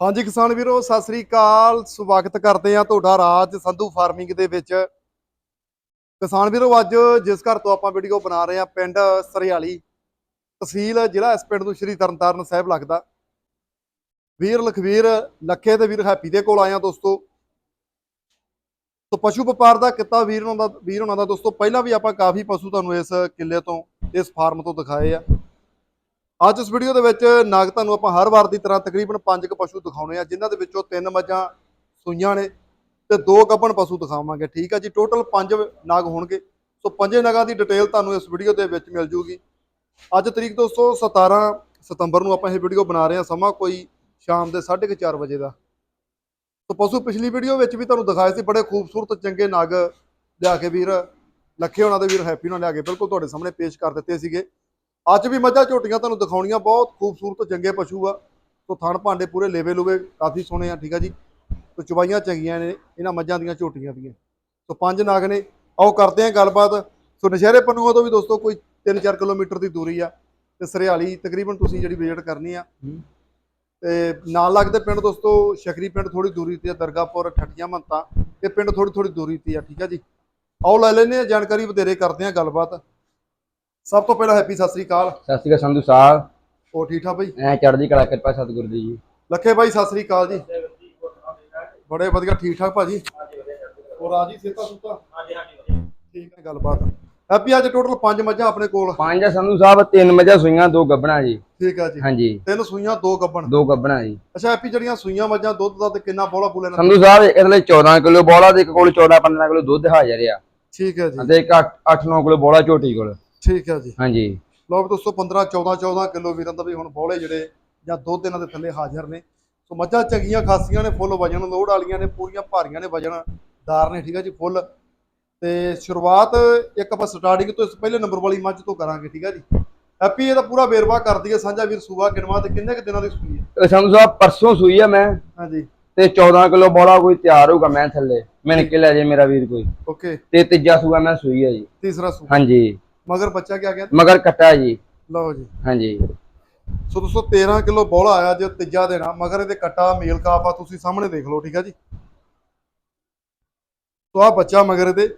ਹਾਂਜੀ ਕਿਸਾਨ ਵੀਰੋ, ਸਤਿ ਸ੍ਰੀ ਅਕਾਲ। ਸਵਾਗਤ ਕਰਦੇ ਆ ਤੁਹਾਡਾ ਰਾਜ ਸੰਧੂ ਫਾਰਮਿੰਗ ਦੇ ਵਿੱਚ। ਕਿਸਾਨ ਵੀਰੋ, ਅੱਜ ਜਿਸ ਘਰ ਤੋਂ ਆਪਾਂ ਵੀਡੀਓ ਬਣਾ ਰਹੇ ਆ ਪਿੰਡ ਸਰਿਆਲੀ ਤਹਿਸੀਲ, ਜ਼ਿਲ੍ਹਾ ਇਸ ਪਿੰਡ ਨੂੰ ਸ਼੍ਰੀ ਤਰਨਤਾਰਨ ਸਾਹਿਬ ਲੱਗਦਾ। ਵੀਰ ਲਖਵੀਰ ਲੱਖੇ ਤੇ ਵੀਰ ਹੈਪੀ ਦੇ ਕੋਲ ਆਇਆ ਦੋਸਤੋ। ਤੋ ਪਸ਼ੂ ਵਪਾਰ ਦਾ ਕਿੱਤਾ ਵੀਰ ਉਹਨਾਂ ਦਾ, ਵੀਰ ਉਹਨਾਂ ਦਾ ਦੋਸਤੋ, ਪਹਿਲਾਂ ਵੀ ਆਪਾਂ ਕਾਫੀ ਪਸ਼ੂ ਤੁਹਾਨੂੰ ਇਸ ਕਿੱਲੇ ਤੋਂ, ਇਸ ਫਾਰਮ ਤੋਂ ਦਿਖਾਏ ਆ। ਅੱਜ ਇਸ ਵੀਡੀਓ ਦੇ ਵਿੱਚ ਨਾਗ ਤੁਹਾਨੂੰ ਆਪਾਂ ਹਰ ਵਾਰ ਦੀ ਤਰ੍ਹਾਂ ਤਕਰੀਬਨ 5 ਕ ਪਸ਼ੂ ਦਿਖਾਉਣੇ ਆ, ਜਿਨ੍ਹਾਂ ਦੇ ਵਿੱਚੋਂ ਤਿੰਨ ਮੱਝਾਂ ਸੂਈਆਂ ਨੇ ਤੇ ਦੋ ਗੱਭਣ ਪਸ਼ੂ ਦਿਖਾਵਾਂਗੇ। ਠੀਕ ਆ ਜੀ ਟੋਟਲ 5 ਨਾਗ ਹੋਣਗੇ। ਸੋ ਪੰਜੇ ਨਾਗਾਂ ਦੀ ਡਿਟੇਲ ਤੁਹਾਨੂੰ ਇਸ ਵੀਡੀਓ ਦੇ ਵਿੱਚ ਮਿਲ ਜੂਗੀ। ਅੱਜ ਤਰੀਕ ਦੋਸਤੋ 17 ਸਤੰਬਰ ਨੂੰ ਆਪਾਂ ਇਹ ਵੀਡੀਓ ਬਣਾ ਰਹੇ ਹਾਂ ਸਮਾਂ ਕੋਈ ਸ਼ਾਮ ਦੇ 4:30 ਵਜੇ ਦਾ। ਸੋ ਪਸ਼ੂ ਪਿਛਲੀ ਵੀਡੀਓ ਵਿੱਚ ਵੀ ਤੁਹਾਨੂੰ ਦਿਖਾਏ ਸੀ, ਬੜੇ ਖੂਬਸੂਰਤ ਚੰਗੇ ਨਾਗ ਲਿਆ ਕੇ ਵੀਰ, ਲੱਖੇ ਉਹਨਾਂ ਦੇ ਵੀਰ ਹੈਪੀ ਨਾਲ ਲਿਆ ਕੇ ਬਿਲਕੁਲ ਤੁਹਾਡੇ ਸਾਹਮਣੇ ਪੇਸ਼ ਕਰ ਦਿੱਤੇ ਸੀਗੇ। ਅੱਜ ਵੀ ਮੱਝਾਂ ਝੋਟੀਆਂ ਤੁਹਾਨੂੰ ਦਿਖਾਉਣੀਆਂ ਬਹੁਤ ਖੂਬਸੂਰਤ ਚੰਗੇ ਪਸ਼ੂ ਆ। ਸੋ ਥਣ ਭਾਂਡੇ ਪੂਰੇ ਲੇਵੇ ਲੂਵੇ ਕਾਫੀ ਸੋਹਣੇ ਆ ਠੀਕ ਆ ਜੀ। ਸੋ ਚਵਾਈਆਂ ਚੰਗੀਆਂ ਨੇ ਇਹਨਾਂ ਮੱਝਾਂ ਦੀਆਂ ਝੋਟੀਆਂ ਦੀਆਂ। ਸੋ ਪੰਜ ਨਾਗ ਨੇ ਆਓ ਕਰਦੇ ਆਂ ਗੱਲਬਾਤ। ਸੋ ਨਸ਼ਹਿਰੇ ਪੰਨੂਆਂ ਤੋਂ ਵੀ ਦੋਸਤੋ ਕੋਈ 3-4 ਕਿਲੋਮੀਟਰ ਦੀ ਦੂਰੀ ਆ ਤੇ ਸਰਿਆਲੀ ਤਕਰੀਬਨ ਤੁਸੀਂ ਜਿਹੜੀ ਵਿਜ਼ਿਟ ਕਰਨੀ ਆ। ਤੇ ਨਾਲ ਲੱਗਦੇ ਪਿੰਡ ਦੋਸਤੋ ਸ਼ਕਰੀ ਪਿੰਡ ਥੋੜੀ ਦੂਰੀ ਤੇ ਆ ਦਰਗਾਪੁਰ ਠੱਟੀਆਂ ਮੰਤਾ। ਇਹ ਪਿੰਡ ਥੋੜੀ ਥੋੜੀ ਦੂਰੀ ਤੇ ਆ ਠੀਕ ਆ ਜੀ। ਆਓ ਲੈ ਲੈਨੇ ਆ ਜਾਣਕਾਰੀ ਵਧੇਰੇ ਕਰਦੇ ਆ ਗੱਲਬਾਤ। ਸਭ ਤੋਂ ਪਹਿਲਾਂ ਹੈਪੀ ਸਤਿ ਸ੍ਰੀ ਅਕਾਲ। ਸਤਿ ਸ਼੍ਰੀ ਅਕਾਲ ਸੰਧੂ ਸਾਹਿਬ। ਹੋਰ ਠੀਕ ਠਾਕ ਬਈ? ਐ ਚੜ੍ਹਦੀ ਕਲਾ ਕਿਰਪਾ ਸਤਿਗੁਰੂ ਦੀ ਜੀ। ਲੱਖੇ ਬਾਈ ਸਤਿ ਸ੍ਰੀ ਅਕਾਲ ਜੀ। ਬੜੇ ਵਧੀਆ ਠੀਕ ਠਾਕ ਭਾਜੀ? ਹੋਰ ਰਾਜੀ ਸੇਤਾ ਸੁਤਾ ਠੀਕ ਹੈ ਗੱਲਬਾਤ। ਹੈਪੀ ਅੱਜ ਟੋਟਲ 5 ਮੱਝਾਂ ਆਪਣੇ ਕੋਲ। ਪੰਜ ਆ ਸੰਧੂ ਸਾਹਿਬ ਤਿੰਨ ਮੱਝਾਂ ਸੂਈਆਂ ਦੋ ਗੱਬਣਾ ਜੀ। ਠੀਕ ਆ ਜੀ। ਹਾਂਜੀ। ਤਿੰਨ ਸੂਈਆਂ ਦੋ ਗੱਬਣ ਦੋ ਗੱਬਣਾ ਜੀ। ਅੱਛਾ ਹੈਪੀ ਜਿਹੜੀਆਂ ਸੂਈਆਂ ਮੱਝਾਂ ਦੁੱਧ ਦਾ ਤੇ ਕਿੰਨਾ ਬੋਲਾ ਬੁਲੇ ਸੰਧੂ ਸਾਹਿਬ ਇਹਦੇ ਲਈ 14 ਕਿਲੋ ਬੋਲਾ ਤੇ ਇੱਕ ਕੋਲ 14 15 ਕਿਲੋ ਦੁੱਧ ਹਾਜ਼ਰ ਆ। ਠੀਕ ਹੈ ਜੀ। ਅਤੇ ਇੱਕ 8 9 ਕਿਲੋ ਬੋਲਾ ਝੋਟੀ ਕੋਲ। ਠੀਕ ਹੈ ਜੀ। ਹਾਂਜੀ। ਵੀ ਦੋਸਤੋ 15 14 14 ਕਿਲੋ ਵੀਰਾਂ ਦਾ ਵੀ ਹੁਣ ਬੋਲੇ ਜਿਹੜੇ ਜਾਂ ਦੁੱਧ ਇਹਨਾਂ ਦੇ ਥੱਲੇ ਹਾਜ਼ਰ ਨੇ। ਸੋ ਮੱਝਾਂ ਚੰਗੀਆਂ ਖਾਸੀਆਂ ਨੇ ਫੁੱਲ ਵਜਣ ਲੋੜ ਵਾਲੀਆਂ ਨੇ ਪੂਰੀਆਂ ਭਾਰੀਆਂ ਨੇ ਵਜਣ ਦਾਰ ਨੇ ਠੀਕ ਹੈ ਜੀ ਫੁੱਲ। ਤੇ ਸ਼ੁਰੂਆਤ ਇੱਕ ਆਪਾਂ ਸਟਾਰਟਿੰਗ ਤੋਂ ਇਸ ਪਹਿਲੇ ਨੰਬਰ ਵਾਲੀ ਮੱਝ ਤੋਂ ਕਰਾਂਗੇ ਠੀਕ ਹੈ ਜੀ। ਹੈਪੀ ਇਹਦਾ ਪੂਰਾ ਵੇਰਵਾ ਕਰਦੀ ਹੈ ਸਾਂਝਾ ਵੀਰ ਸੂਆ ਕਿਨਵਾ ਤੇ ਕਿੰਨੇ ਕੁ ਦਿਨਾਂ ਦੀ ਸੂਈ ਹੈ? ਸੰਧੂ ਸਾਹਿਬ ਪਰਸੋਂ ਸੂਈ ਆ ਮੈਂ। ਹਾਂਜੀ। ਤੇ 14 ਕਿਲੋ ਬੋਲਾ ਕੋਈ ਤਿਆਰ ਹੋਊਗਾ ਮੈਂ ਥੱਲੇ। ਮਿਣ ਕੇ ਲੈ ਜੇ ਮੇਰਾ ਵੀਰ ਕੋਈ। ਓਕੇ। ਤੇ ਤੀਜਾ ਸੂਆ ਮੈਂ ਸੂਈ ਆ ਜੀ। ਤੀਸਰਾ ਸੂਆ। ਹਾਂਜੀ। ਮਗਰ ਬੱਚਾ ਕੀ ਆ ਗਿਆ ਮਗਰ ਕੱਟਾ ਜੀ। ਲਓ ਜੀ। ਹਾਂਜੀ। ਸੋ ਦੋਸਤੋ 13 ਕਿਲੋ ਬੋਲਾ ਆਇਆ ਜੇ ਤੀਜਾ ਦੇਣਾ ਮਗਰ ਇਹਦੇ ਕੱਟਾ ਮੇਲ ਕਾਫ ਆ ਤੁਸੀਂ ਸਾਹਮਣੇ ਦੇਖ ਲਓ ਠੀਕ ਆ ਜੀ। ਸੋ ਆ ਬੱਚਾ ਮਗਰ ਇਹਦੇ।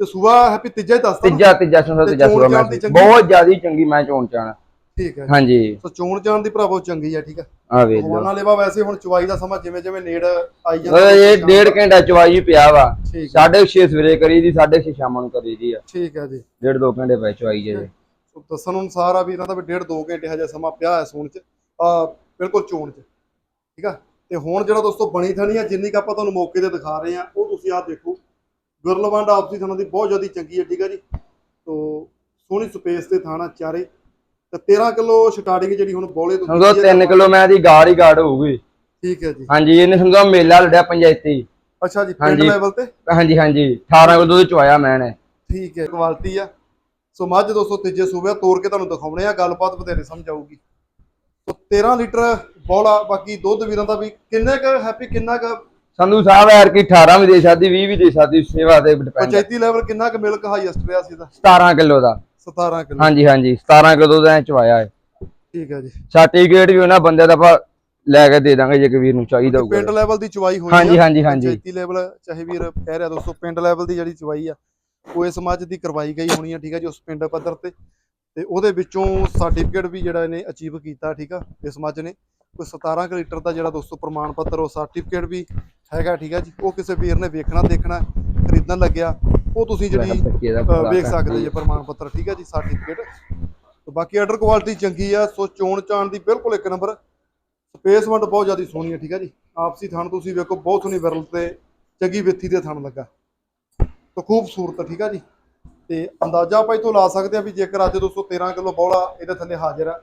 ਤੇ ਸੂਆ ਹੈਪੀ ਤੀਜਾ ਹੀ ਦੱਸਦਾ? ਤੀਜਾ ਤੀਜਾ ਤੇ ਤੀਜਾ ਮੈਂ। ਚੰਗੀ? ਬਹੁਤ ਜ਼ਿਆਦੀ ਚੰਗੀ ਮੈਂ ਚੋਣ ਚਾਣ। ਠੀਕ ਹੈ ਹਾਂਜੀ। ਸੋ ਚੋਣ ਜਾਣ ਦੀ ਭਰਾਵੋ ਚੰਗੀ ਆ ਠੀਕ ਆ। ਆ ਵੇਖ ਲਓ। ਹਵਾਨਾ ਲੇਵਾ ਵੈਸੇ ਹੁਣ ਚਵਾਈ ਦਾ ਸਮਾਂ ਜਿਵੇਂ ਜਿਵੇਂ ਨੇੜ ਆਈ ਓਏ ਇਹ ਡੇਢ ਘੰਟਾ ਚਵਾਈ ਪਿਆ ਵਾ। ਠੀਕ ਹੈ ਸਾਢੇ 6 ਸਵੇਰੇ ਕਰੀ ਦੀ ਸਾਢੇ 6 ਸ਼ਾਮਾਂ ਨੂੰ ਕਰੀ ਦੀ ਆ। ਠੀਕ ਹੈ ਜੀ। ਡੇਢ ਦੋ ਘੰਟੇ ਪੈ ਚਵਾਈ ਜੇ। ਸੋ ਦੱਸਣ ਅਨੁਸਾਰ ਆ ਵੀ ਇਹਨਾਂ ਦਾ ਵੀ ਡੇਢ ਦੋ ਘੰਟੇ ਹਜੇ ਸਮਾਂ ਪਿਆ ਹੈ ਸੂਣ ਚ। ਆ ਬਿਲਕੁਲ ਚੋਣ ਚ। ਠੀਕ ਆ? ਤੇ ਹੁਣ ਜਿਹੜਾ ਦੋਸਤੋ ਬਣੀ ਥਣੀ ਆ ਜਿੰਨੀ ਕ ਆਪਾਂ ਤੁਹਾਨੂੰ ਮੌਕੇ ਤੇ ਦਿਖਾ ਰਹੇ ਆ ਉਹ ਤੁਸੀਂ ਆ ਦੇਖੋ। ਗੁਰਲਵੰਡ ਆਪਸੀ ਥਾਣਾ ਦੀ ਬਹੁਤ ਜ਼ਿਆਦਾ ਚੰਗੀ ਹੈ ਠੀਕ ਆ ਜੀ। ਤੋ ਸੋਹਣੀ ਸਪੇਸ ਤੇ ਥਾਣਾ ਚਾਰੇ। ਤੇ 13 ਕਿਲੋ ਸਟਾਰਟਿੰਗ ਜਿਹੜੀ ਹੁਣ ਬੋਲੇ ਤੋਂ ਸਮਝੋ ਕੀਤੀ ਹੈ 3 ਕਿਲੋ ਮੈਂ ਦੀ ਗਾੜ ਹੀ ਗਾੜ ਹੋਊਗੀ। ਠੀਕ ਹੈ ਜੀ। ਹਾਂਜੀ ਇਹਨੇ ਸਮਝੋ ਮੇਲਾ ਲੜਿਆ ਪੰਚਾਇਤੀ। ਅੱਛਾ ਜੀ ਪਿੰਡ। ਲੈਵਲ ਤੇ? ਹਾਂਜੀ ਹਾਂਜੀ। 18 ਕਿਲੋ ਦੁੱਧ ਚਵਾਇਆ ਮੈਂ ਨੇ ਠੀਕ ਹੈ ਕੁਆਲਿਟੀ ਆ। ਸੋ ਮੱਝ ਦੋਸਤੋ ਤੀਜੇ ਸੂਬੇ ਤੋੜ ਕੇ ਤੁਹਾਨੂੰ ਦਿਖਾਉਣੇ ਆ ਗੱਲਬਾਤ ਬਥੇਰੇ ਸਮਝ ਆਊਗੀ। ਸੋ 13 ਲੀਟਰ ਬੋਲਾ ਬਾਕੀ ਦੁੱਧ ਵੀਰਾਂ ਦਾ ਵੀ ਕਿੰਨੇ ਕ ਹੈਪੀ ਕਿੰਨਾ ਕ ਸੰਧੂ ਸਾਹਿਬ ਯਾਰ ਕੀ 18 ਵੀ ਦੇ ਸਕਦੀ 20 ਵੀ ਦੇ ਸਕਦੀ ਸੇਵਾ ਤੇ ਡਿਪੈਂਡ ਪੰਚਾਇਤੀ ਲੈਵਲ ਕਿੰਨਾ ਕ ਮਿਲਕ ਹਾਈਐਸਟ ਰਿਹਾ ਸੀ ਇਹਦਾ? 17 ਕਿਲੋ ਦਾ। 17 ਕਿਲੋ। ਹਾਂਜੀ ਹਾਂਜੀ 17 ਕਿਲੋ ਐ ਚਵਾਇਆ ਹੈ। ਠੀਕ ਹੈ ਜੀ। ਸਰਟੀਫਿਕੇਟ ਵੀ ਉਹਨਾਂ ਬੰਦੇ ਦਾ ਆਪਾਂ ਲੈ ਕੇ ਦੇ ਦਾਂਗੇ ਜੇ ਕਬੀਰ ਨੂੰ ਚਾਹੀਦਾ ਪਿੰਡ ਹੋਊਗਾ। ਲੈਵਲ ਦੀ ਚਵਾਈ ਹੋਈ ਹਾਂਜੀ ਹਾਂਜੀ ਹਾਂਜੀ। ਪੰਚਾਇਤੀ ਲੈਵਲ ਚਾਹੇ ਵੀਰ ਕਹਿ ਰਿਹਾ ਦੋਸਤੋ ਪਿੰਡ ਲੈਵਲ ਦੀ ਜਿਹੜੀ ਚਵਾਈ ਆ ਉਹ ਇਸ ਮੱਝ ਦੀ ਕਰਵਾਈ ਗਈ ਹੋਣੀ ਆ ਠੀਕ ਆ ਜੀ ਉਸ ਪਿੰਡ ਪੱਧਰ ਤੇ। ਤੇ ਉਹਦੇ ਵਿੱਚੋਂ ਸਰਟੀਫਿਕੇਟ ਵੀ ਜਿਹੜਾ ਇਹਨੇ ਅਚੀਵ ਕੀਤਾ ਠੀਕ ਆ ਇਸ ਮੱਝ ਨੇ। ਕੋਈ 17 ਕੁ ਲੀਟਰ ਦਾ ਜਿਹੜਾ ਦੋਸਤੋ ਪ੍ਰਮਾਣ ਪੱਤਰ ਉਹ ਸਰਟੀਫਿਕੇਟ ਵੀ ਹੈਗਾ ਠੀਕ ਆ ਜੀ। ਉਹ ਕਿਸੇ ਵੀਰ ਨੇ ਵੇਖਣਾ ਦੇਖਣਾ ਖਰੀਦਣ ਲੱਗਿਆ। ਉਹ ਤੁਸੀਂ ਜਿਹੜੀ ਵੇਖ ਸਕਦੇ ਜੀ ਪ੍ਰਮਾਣ ਪੱਤਰ ਠੀਕ ਹੈ ਜੀ ਸਰਟੀਫਿਕੇਟ ਤੇ ਬਾਕੀ ਆਰਡਰ ਕੁਆਲਿਟੀ ਚੰਗੀ ਆ ਸੋ ਚੋਣ ਚਾਣ ਦੀ ਬਿਲਕੁਲ ਇੱਕ ਨੰਬਰ ਸਪੇਸਮੈਂਟ ਬਹੁਤ ਜ਼ਿਆਦਾ ਸੋਹਣੀ ਹੈ ਠੀਕ ਹੈ ਜੀ। ਆਪਸੀ ਥਣ ਤੁਸੀਂ ਵੇਖੋ ਬਹੁਤ ਸੋਹਣੀ ਵਿਰਲ ਤੇ ਚੰਗੀ ਵਿੱਥੀ ਦੇ ਥਣ ਲੱਗਾ। ਤਾਂ ਖੂਬਸੂਰਤ ਠੀਕ ਹੈ ਜੀ। ਤੇ ਅੰਦਾਜ਼ਾ ਆਪਾਂ ਇਹ ਤੋਂ ਲਾ ਸਕਦੇ ਆ ਵੀ ਜੇਕਰ ਅੱਜ 213 ਕਿਲੋ ਬੌਲਾ ਇਹਦੇ ਥੱਲੇ ਹਾਜ਼ਰ ਆ।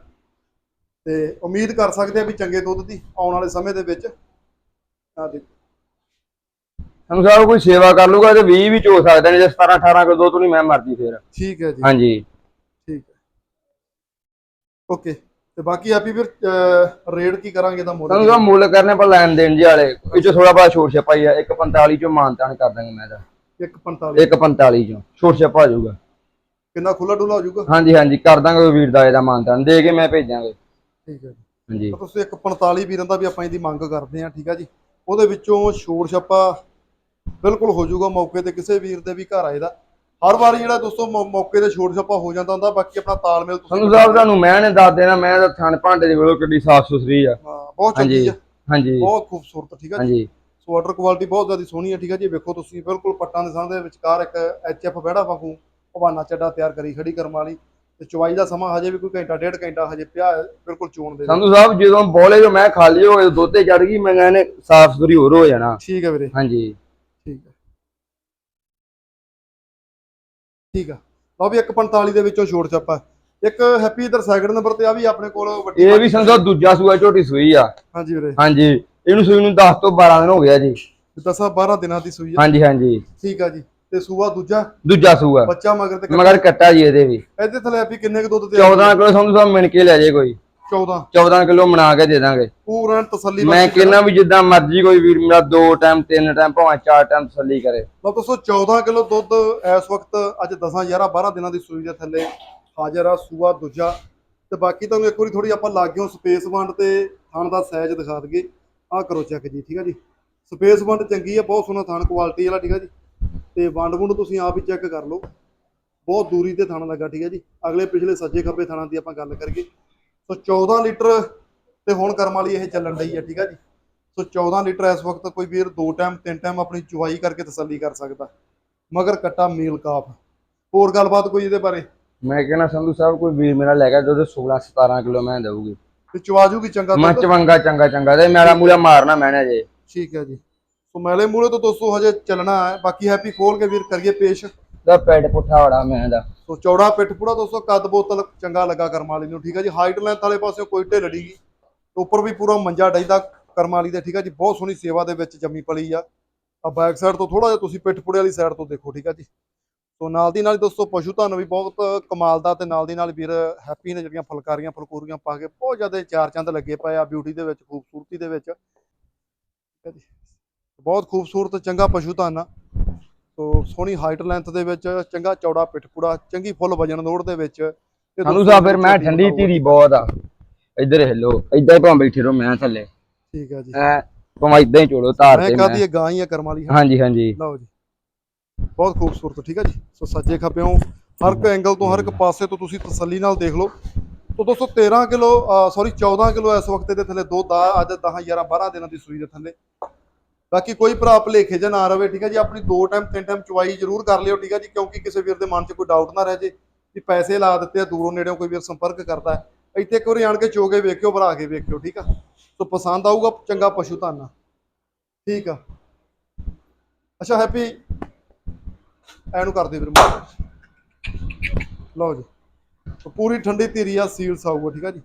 ਤੇ ਉਮੀਦ ਕਰ ਸਕਦੇ ਆ ਵੀ ਚੰਗੇ ਦੁੱਧ ਦੀ ਆਉਣ ਵਾਲੇ ਸਮੇਂ ਦੇ ਵਿੱਚ। ਆ ਦੇਖੋ। ਸਾਨੂੰ ਸਾਹਿਬ ਕੋਈ ਸੇਵਾ ਕਰ ਲੂਗਾ ਤੇ 20 ਵੀ ਚੋ ਸਕਦਾ ਨਹੀਂ ਜੇ 17 18 ਕਿਲੋ ਤੋਂ ਨਹੀਂ ਮੈਂ ਮਰਦੀ ਫੇਰ। ਠੀਕ ਹੈ ਜੀ। ਹਾਂਜੀ। ਠੀਕ ਹੈ। ਓਕੇ ਤੇ ਬਾਕੀ ਆਪੀ ਫਿਰ ਰੇਟ ਕੀ ਕਰਾਂਗੇ ਦਾ ਮੁੱਲ ਸਾਨੂੰ ਸਾਹਿਬ ਮੁੱਲ ਕਰਨੇ ਪਰ ਲੈਣ ਦੇਣ ਜੀ ਵਾਲੇ ਇਹ ਚ ਥੋੜਾ ਬੜਾ ਛੋਟ ਛਪਾ ਹੀ ਆ 145 ਚੋਂ ਮਾਨਤਾਨ ਕਰ ਦਾਂਗੇ ਮੈਂ ਤਾਂ। 145 145 ਚੋਂ ਛੋਟ ਛਪਾ ਹੋ ਜਾਊਗਾ। ਕਿੰਨਾ ਖੁੱਲਾ ਡੁੱਲਾ ਹੋ ਜਾਊਗਾ? ਹਾਂਜੀ ਹਾਂਜੀ ਕਰ ਦਾਂਗੇ ਵੀਰ ਦਾ ਇਹਦਾ ਮਾਨਤਾਨ ਦੇ ਕੇ ਮੈਂ ਭੇਜਾਂਗੇ। ਠੀਕ ਹੈ ਜੀ। ਹਾਂਜੀ। ਤਾਂ ਤੁਸੀਂ ਇੱਕ 45 ਵੀਰਾਂ ਦਾ ਵੀ ਆਪਾਂ ਇਹਦੀ ਮੰਗ ਕਰਦੇ ਆ ਠੀਕ ਆ ਜੀ। ਉਹਦੇ ਵਿੱਚੋਂ ਛੋੜ ਛੱਪਾ ਬਿਲਕੁਲ ਹੋ ਜਾਊਗਾ ਮੌਕੇ ਤੇ ਕਿਸੇ ਵੀਰ ਦੇ ਵੀ ਘਰ ਆਏ ਦਾ। ਹਰ ਵਾਰੀ ਜਿਹੜਾ ਦੋਸਤੋ ਮੌਕੇ ਤੇ ਛੋੜ ਛੱਪਾ ਹੋ ਜਾਂਦਾ ਹੁੰਦਾ ਬਾਕੀ ਆਪਣਾ ਤਾਲਮੇਲ ਤੁਸੀਂ ਸਾਹਿਬ ਤੁਹਾਨੂੰ ਮੈਂ ਨੇ ਦੱਸ ਦੇਣਾ ਮੈਂ ਤਾਂ ਥਣ ਭਾਂਡੇ ਦੀ ਵੇਲੋ ਕਿੱਡੀ ਸਾਫ਼ ਸੁਥਰੀ ਆ। ਹਾਂ, ਬਹੁਤ ਚੰਗੀ ਆ। ਹਾਂਜੀ। ਬਹੁਤ ਖੂਬਸੂਰਤ ਠੀਕ ਆ ਜੀ। ਸੋ ਕੁਆਲਿਟੀ ਬਹੁਤ ਜ਼ਿਆਦਾ ਸੋਹਣੀ ਹੈ ਠੀਕ ਹੈ ਜੀ। ਵੇਖੋ ਤੁਸੀਂ ਬਿਲਕੁਲ ਪੱਟਾਂ ਦੇ ਸਾਹਮਣੇ ਵਿਚਕਾਰ ਇੱਕ ਐਚਐਫ ਬਹਿੜਾ ਵਾਂਗੂ ਹਵਾਨਾ ਚੱਡਾ ਤਿਆਰ ਕਰੀ ਖੜੀ ਕਰਮ ਵਾਲੀ। ਤੇ ਚਵਾਈ ਦਾ ਸਮਾਂ ਹਜੇ ਵੀ ਕੋਈ ਘੰਟਾ ਡੇਢ ਘੰਟਾ ਹਜੇ ਪਿਆ ਬਿਲਕੁਲ ਚੋਣ ਦੇ ਸੰਧੂ ਸਾਹਿਬ ਜਦੋਂ ਬੋਲੇ ਜੋ ਮੈਂ ਖਾਲੀ ਹੋ ਗਏ ਦੁੱਧ ਚੜ ਗਈ ਮੈਂ ਕਹਿੰਨੇ ਸਾਫ਼ ਸੁਥਰੀ ਹੋਰ ਹੋ ਜਾਣਾ। ਠੀਕ ਹੈ ਵੀਰੇ। ਹਾਂਜੀ। ਠੀਕ ਆ। ਲਓ ਵੀ 145 ਦੇ ਵਿੱਚੋਂ ਛੋੜ ਚੱਪਾ ਇੱਕ ਹੈਪੀ ਇਧਰ ਸੈਕਿੰਡ ਨੰਬਰ ਤੇ ਆ ਵੀ ਆਪਣੇ ਕੋਲ ਵੱਡੀ ਇਹ ਵੀ ਸਾਹਿਬ ਦੂਜਾ ਸੂਆ ਝੋਟੀ ਸੂਈ ਆ। ਹਾਂਜੀ ਵੀਰੇ। ਹਾਂਜੀ ਇਹਨੂੰ ਸੂਈ ਨੂੰ 10 ਤੋਂ 12 ਦਿਨ ਹੋ ਗਿਆ ਜੀ। ਦਸਾਂ 12 ਦਿਨਾਂ ਦੀ ਸੂਈ ਹੈ ਹਾਂਜੀ ਹਾਂਜੀ। ਠੀਕ ਆ ਜੀ। ਤੇ ਸੂਆ ਦੂਜਾ? ਦੂਜਾ ਸੂਆ। ਬੱਚਾ ਮਗਰ ਤੇ ਮਗਰ ਕੱਟਾ। ਜੀ ਇਹਦੇ ਵੀ। ਇਹਦੇ ਥੱਲੇ ਹੈਪੀ ਕਿੰਨੇ ਕੁ ਦੁੱਧ ਤੇ 14 ਕਿਲੋ ਸੰਧੂ ਸਾਹਿਬ ਮਿਣ ਕੇ ਲੈ ਜੇ ਕੋਈ। 14 14 ਕਿਲੋ ਬਣਾ ਕੇ ਦੇ ਦਾਂਗੇ। ਪੂਰਾ ਤਸੱਲੀ ਮੈਂ ਕਹਿੰਦਾ ਵੀ ਜਿੱਦਾਂ ਮਰਜ਼ੀ ਕੋਈ ਵੀਰ ਮੇਰਾ ਦੋ ਟਾਈਮ ਤਿੰਨ ਟਾਈਮ ਭਾਵੇਂ ਚਾਰ ਟਾਈਮ ਤਸੱਲੀ ਕਰੇ। ਲਓ ਦੋਸਤੋ 14 ਕਿਲੋ ਦੁੱਧ ਇਸ ਵਕਤ ਅੱਜ 10 11 12 ਦਿਨਾਂ ਦੀ ਸੂਈ ਦੇ ਥੱਲੇ ਹਾਜ਼ਰ ਆ ਸੂਆ ਦੂਜਾ। ਤੇ ਬਾਕੀ ਤੁਹਾਨੂੰ ਇੱਕ ਵਾਰੀ ਥੋੜੀ ਆਪਾਂ ਲੱਗਿਓ ਸਪੇਸ ਵੰਡ ਤੇ ਥਣ ਦਾ ਸਾਈਜ਼ ਦਿਖਾ ਦਈਏ। ਆਹ ਕਰੋ ਚੈੱਕ ਜੀ ਠੀਕ ਆ ਜੀ? ਸਪੇਸ ਵੰਡ ਚੰਗੀ ਆ ਬਹੁਤ ਸੋਹਣਾ ਥਣ ਕੁਆਲਿਟੀ ਵਾਲਾ ਠੀਕ ਆ ਜੀ? ਤੇ ਵੰਡ ਵੁੰਡ ਤੁਸੀਂ ਆਪ ਹੀ ਚੈੱਕ ਕਰ ਲਓ। ਬਹੁਤ ਦੂਰੀ ਤੇ ਥਣ ਲੱਗਾ ਠੀਕ ਆ ਜੀ? ਅਗਲੇ ਪਿਛਲੇ ਸੱਜੇ ਖੱਬੇ ਥਣਾਂ ਦੀ ਆਪਾਂ ਗੱਲ ਕਰੀਏ। ਸੋ 14 ਲੀਟਰ ਤੇ ਹੁਣ ਕਰਮ ਵਾਲੀ ਇਹ ਚੱਲਣ ਡਈ ਆ ਠੀਕ ਆ ਜੀ। ਸੋ 14 ਲੀਟਰ ਇਸ ਵਕਤ ਕੋਈ ਵੀਰ ਦੋ ਟਾਈਮ ਤਿੰਨ ਟਾਈਮ ਆਪਣੀ ਚੁਵਾਈ ਕਰਕੇ ਤਸੱਲੀ ਕਰ ਸਕਦਾ। ਮਗਰ ਕੱਟਾ ਮੀਲ ਕਾਫ। ਹੋਰ ਗੱਲਬਾਤ ਕੋਈ ਇਹਦੇ ਬਾਰੇ? ਮੈਂ ਕਹਿੰਦਾ ਸੰਧੂ ਸਾਹਿਬ ਕੋਈ ਵੀਰ ਮੇਰਾ ਲੈ ਗਿਆ ਦੁੱਧ 16 17 ਕਿਲੋ ਮੈਂ ਦੇਊਗੀ। ਤੇ ਚਵਾ ਜੂਗੀ ਚੰਗਾ ਮੈਂ ਚਵੰਗਾ ਚੰਗਾ ਚੰਗਾ। ਤੇ ਮੇਰਾ ਮੂਲਾ ਮਾਰਨਾ ਮੈਨੇ ਜੇ ਠੀਕ ਹੈ ਜੀ। ਸੋ ਮੈਲੇ ਮੂਲੇ ਤੋਂ ਦੋਸਤੋ ਹਜੇ ਚੱਲਣਾ ਹੈ। ਬਾਕੀ ਹੈਪੀ ਖੋਲ ਕੇ ਵੀਰ ਕਰੀਏ ਪੇਸ਼। ਦਾ ਪੈਡ ਪੁੱਠਾ ਵੜਾ ਮੈਂ ਦਾ। ਸੋ ਚੌੜਾ ਪਿੱਠ ਪੂੜਾ ਦੋਸਤੋ, ਕੱਦ ਬੋਤਲ ਚੰਗਾ ਲੱਗਾ ਕਰਮ ਵਾਲੀ ਨੂੰ, ਠੀਕ ਹੈ ਜੀ? ਹਾਈਟ ਲੈਂਥ ਵਾਲੇ ਪਾਸਿਓਂ ਕੋਈ ਢਿੱਲ ਢੀਗੀ ਉੱਪਰ ਵੀ ਪੂਰਾ ਮੰਜਾ ਡਈਦਾ ਕਰਮ ਵਾਲੀ ਦੇ, ਠੀਕ ਹੈ ਜੀ? ਬਹੁਤ ਸੋਹਣੀ ਸੇਵਾ ਦੇ ਵਿੱਚ ਜੰਮੀ ਪਲੀ ਆ। ਆ ਬੈਕ ਸਾਈਡ ਤੋਂ ਥੋੜਾ ਜਿਹਾ ਤੁਸੀਂ ਪਿੱਠ ਪੁੜੇ ਵਾਲੀ ਸਾਈਡ ਤੋਂ ਦੇਖੋ, ਠੀਕ ਹੈ ਜੀ? ਸੋ ਨਾਲ ਦੀ ਨਾਲ ਹੀ ਦੋਸਤੋ, ਪਸ਼ੂ ਧਨ ਵੀ ਬਹੁਤ ਕਮਾਲ ਦਾ ਤੇ ਨਾਲ ਦੀ ਨਾਲ ਵੀਰ ਹੈਪੀ ਨੇ ਜਿਹੜੀਆਂ ਫੁਲਕਾਰੀਆਂ, ਫੁਲਕੂਰੀਆਂ ਪਾ ਕੇ ਬਹੁਤ ਜ਼ਿਆਦਾ ਚਾਰ ਚੰਦ ਲੱਗੇ ਪਏ ਆ ਬਿਊਟੀ ਦੇ ਵਿੱਚ, ਖੂਬਸੂਰਤੀ ਦੇ ਵਿੱਚ। ਬਹੁਤ ਖੂਬਸੂਰਤ, ਚੰਗਾ ਪਸ਼ੂ ਧਨ ਆ। ਸੋ ਸੋਹਣੀ ਹਾਈਟ ਲੈਂਥ ਦੇ ਵਿੱਚ ਚੰਗਾ ਚੌੜਾ ਪਿੱਠ ਪੂੜਾ ਚੰਗੀ ਫੁੱਲ ਵਜਨ ਲੋੜ ਦੇ ਵਿੱਚ ਦੋਸਤੋ ਸਾਹਿਬ ਫਿਰ ਮੈਂ ਠੰਡੀ। ਧੀਰੀ ਬਹੁਤ ਆ। ਇੱਧਰ ਹਿੱਲੋ ਇੱਧਰ ਭਾਵੇਂ ਬੈਠੇ ਰਹੋ ਮੈਂ ਥੱਲੇ। ਠੀਕ ਹੈ ਜੀ। ਐ ਭਾਵੇਂ ਇਦਾਂ ਹੀ ਚੋੜੋ ਧਾਰ ਮੈਂ ਤੇ ਕਹਦੀ ਮੈਂ। ਇਹ ਗਾਂ ਹੀ ਆ ਕਰਮ ਵਾਲੀ ਹਾਂਜੀ ਹਾਂਜੀ। ਲਓ ਜੀ। ਬਹੁਤ ਖੂਬਸੂਰਤ ਠੀਕ ਹੈ ਜੀ। ਸੋ ਸੱਜੇ ਖੱਬਿਓਂ ਹਰ ਇੱਕ ਐਂਗਲ ਤੋਂ ਹਰ ਇੱਕ ਪਾਸੇ ਤੋਂ ਤੁਸੀਂ ਤਸੱਲੀ ਨਾਲ ਦੇਖ ਲਓ। ਤੋ ਦੋਸਤੋ 13 ਕਿਲੋ ਸੌਰੀ 14 ਕਿਲੋ ਇਸ ਵਕਤ ਦੇ ਥੱਲੇ ਦੁੱਧ ਆ ਅੱਜ 10 11 12 ਦਿਨਾਂ ਦੀ ਸੂਈ ਦੇ ਥੱਲੇ। ਬਾਕੀ ਕੋਈ ਭਰਾ ਭਲੇਖੇ ਜਾਂ ਨਾ ਰਵੇ, ਠੀਕ ਹੈ ਜੀ? ਆਪਣੀ ਦੋ ਟਾਈਮ, ਤਿੰਨ ਟਾਈਮ ਚੁਆਈ ਜ਼ਰੂਰ ਕਰ ਲਿਓ, ਠੀਕ ਹੈ ਜੀ? ਕਿਉਂਕਿ ਕਿਸੇ ਵੀਰ ਦੇ ਮਨ 'ਚ ਕੋਈ ਡਾਊਟ ਨਾ ਰਹਿ ਜੇ ਵੀ ਪੈਸੇ ਲਾ ਦਿੱਤੇ ਆ, ਦੂਰੋਂ ਨੇੜਿਓਂ ਕੋਈ ਵੀਰ ਸੰਪਰਕ ਕਰਦਾ ਹੈ। ਇੱਥੇ ਇੱਕ ਵਾਰੀ ਆਣ ਕੇ ਚੋਗੇ ਵੇਖਿਓ, ਭਰਾ ਕੇ ਵੇਖਿਓ, ਠੀਕ ਆ? ਸੋ ਪਸੰਦ ਆਊਗਾ, ਚੰਗਾ ਪਸ਼ੂ ਧਾਨਾ ਠੀਕ ਆ। ਅੱਛਾ, ਹੈਪੀ ਐਨੂੰ ਕਰਦੇ ਵੀਰ ਮਾਰ ਲਓ ਜੀ। ਪੂਰੀ ਠੰਡੀ ਧੀਰੀ ਆ, ਸੀਲ ਸਾਊਗਾ ਠੀਕ ਆ ਜੀ?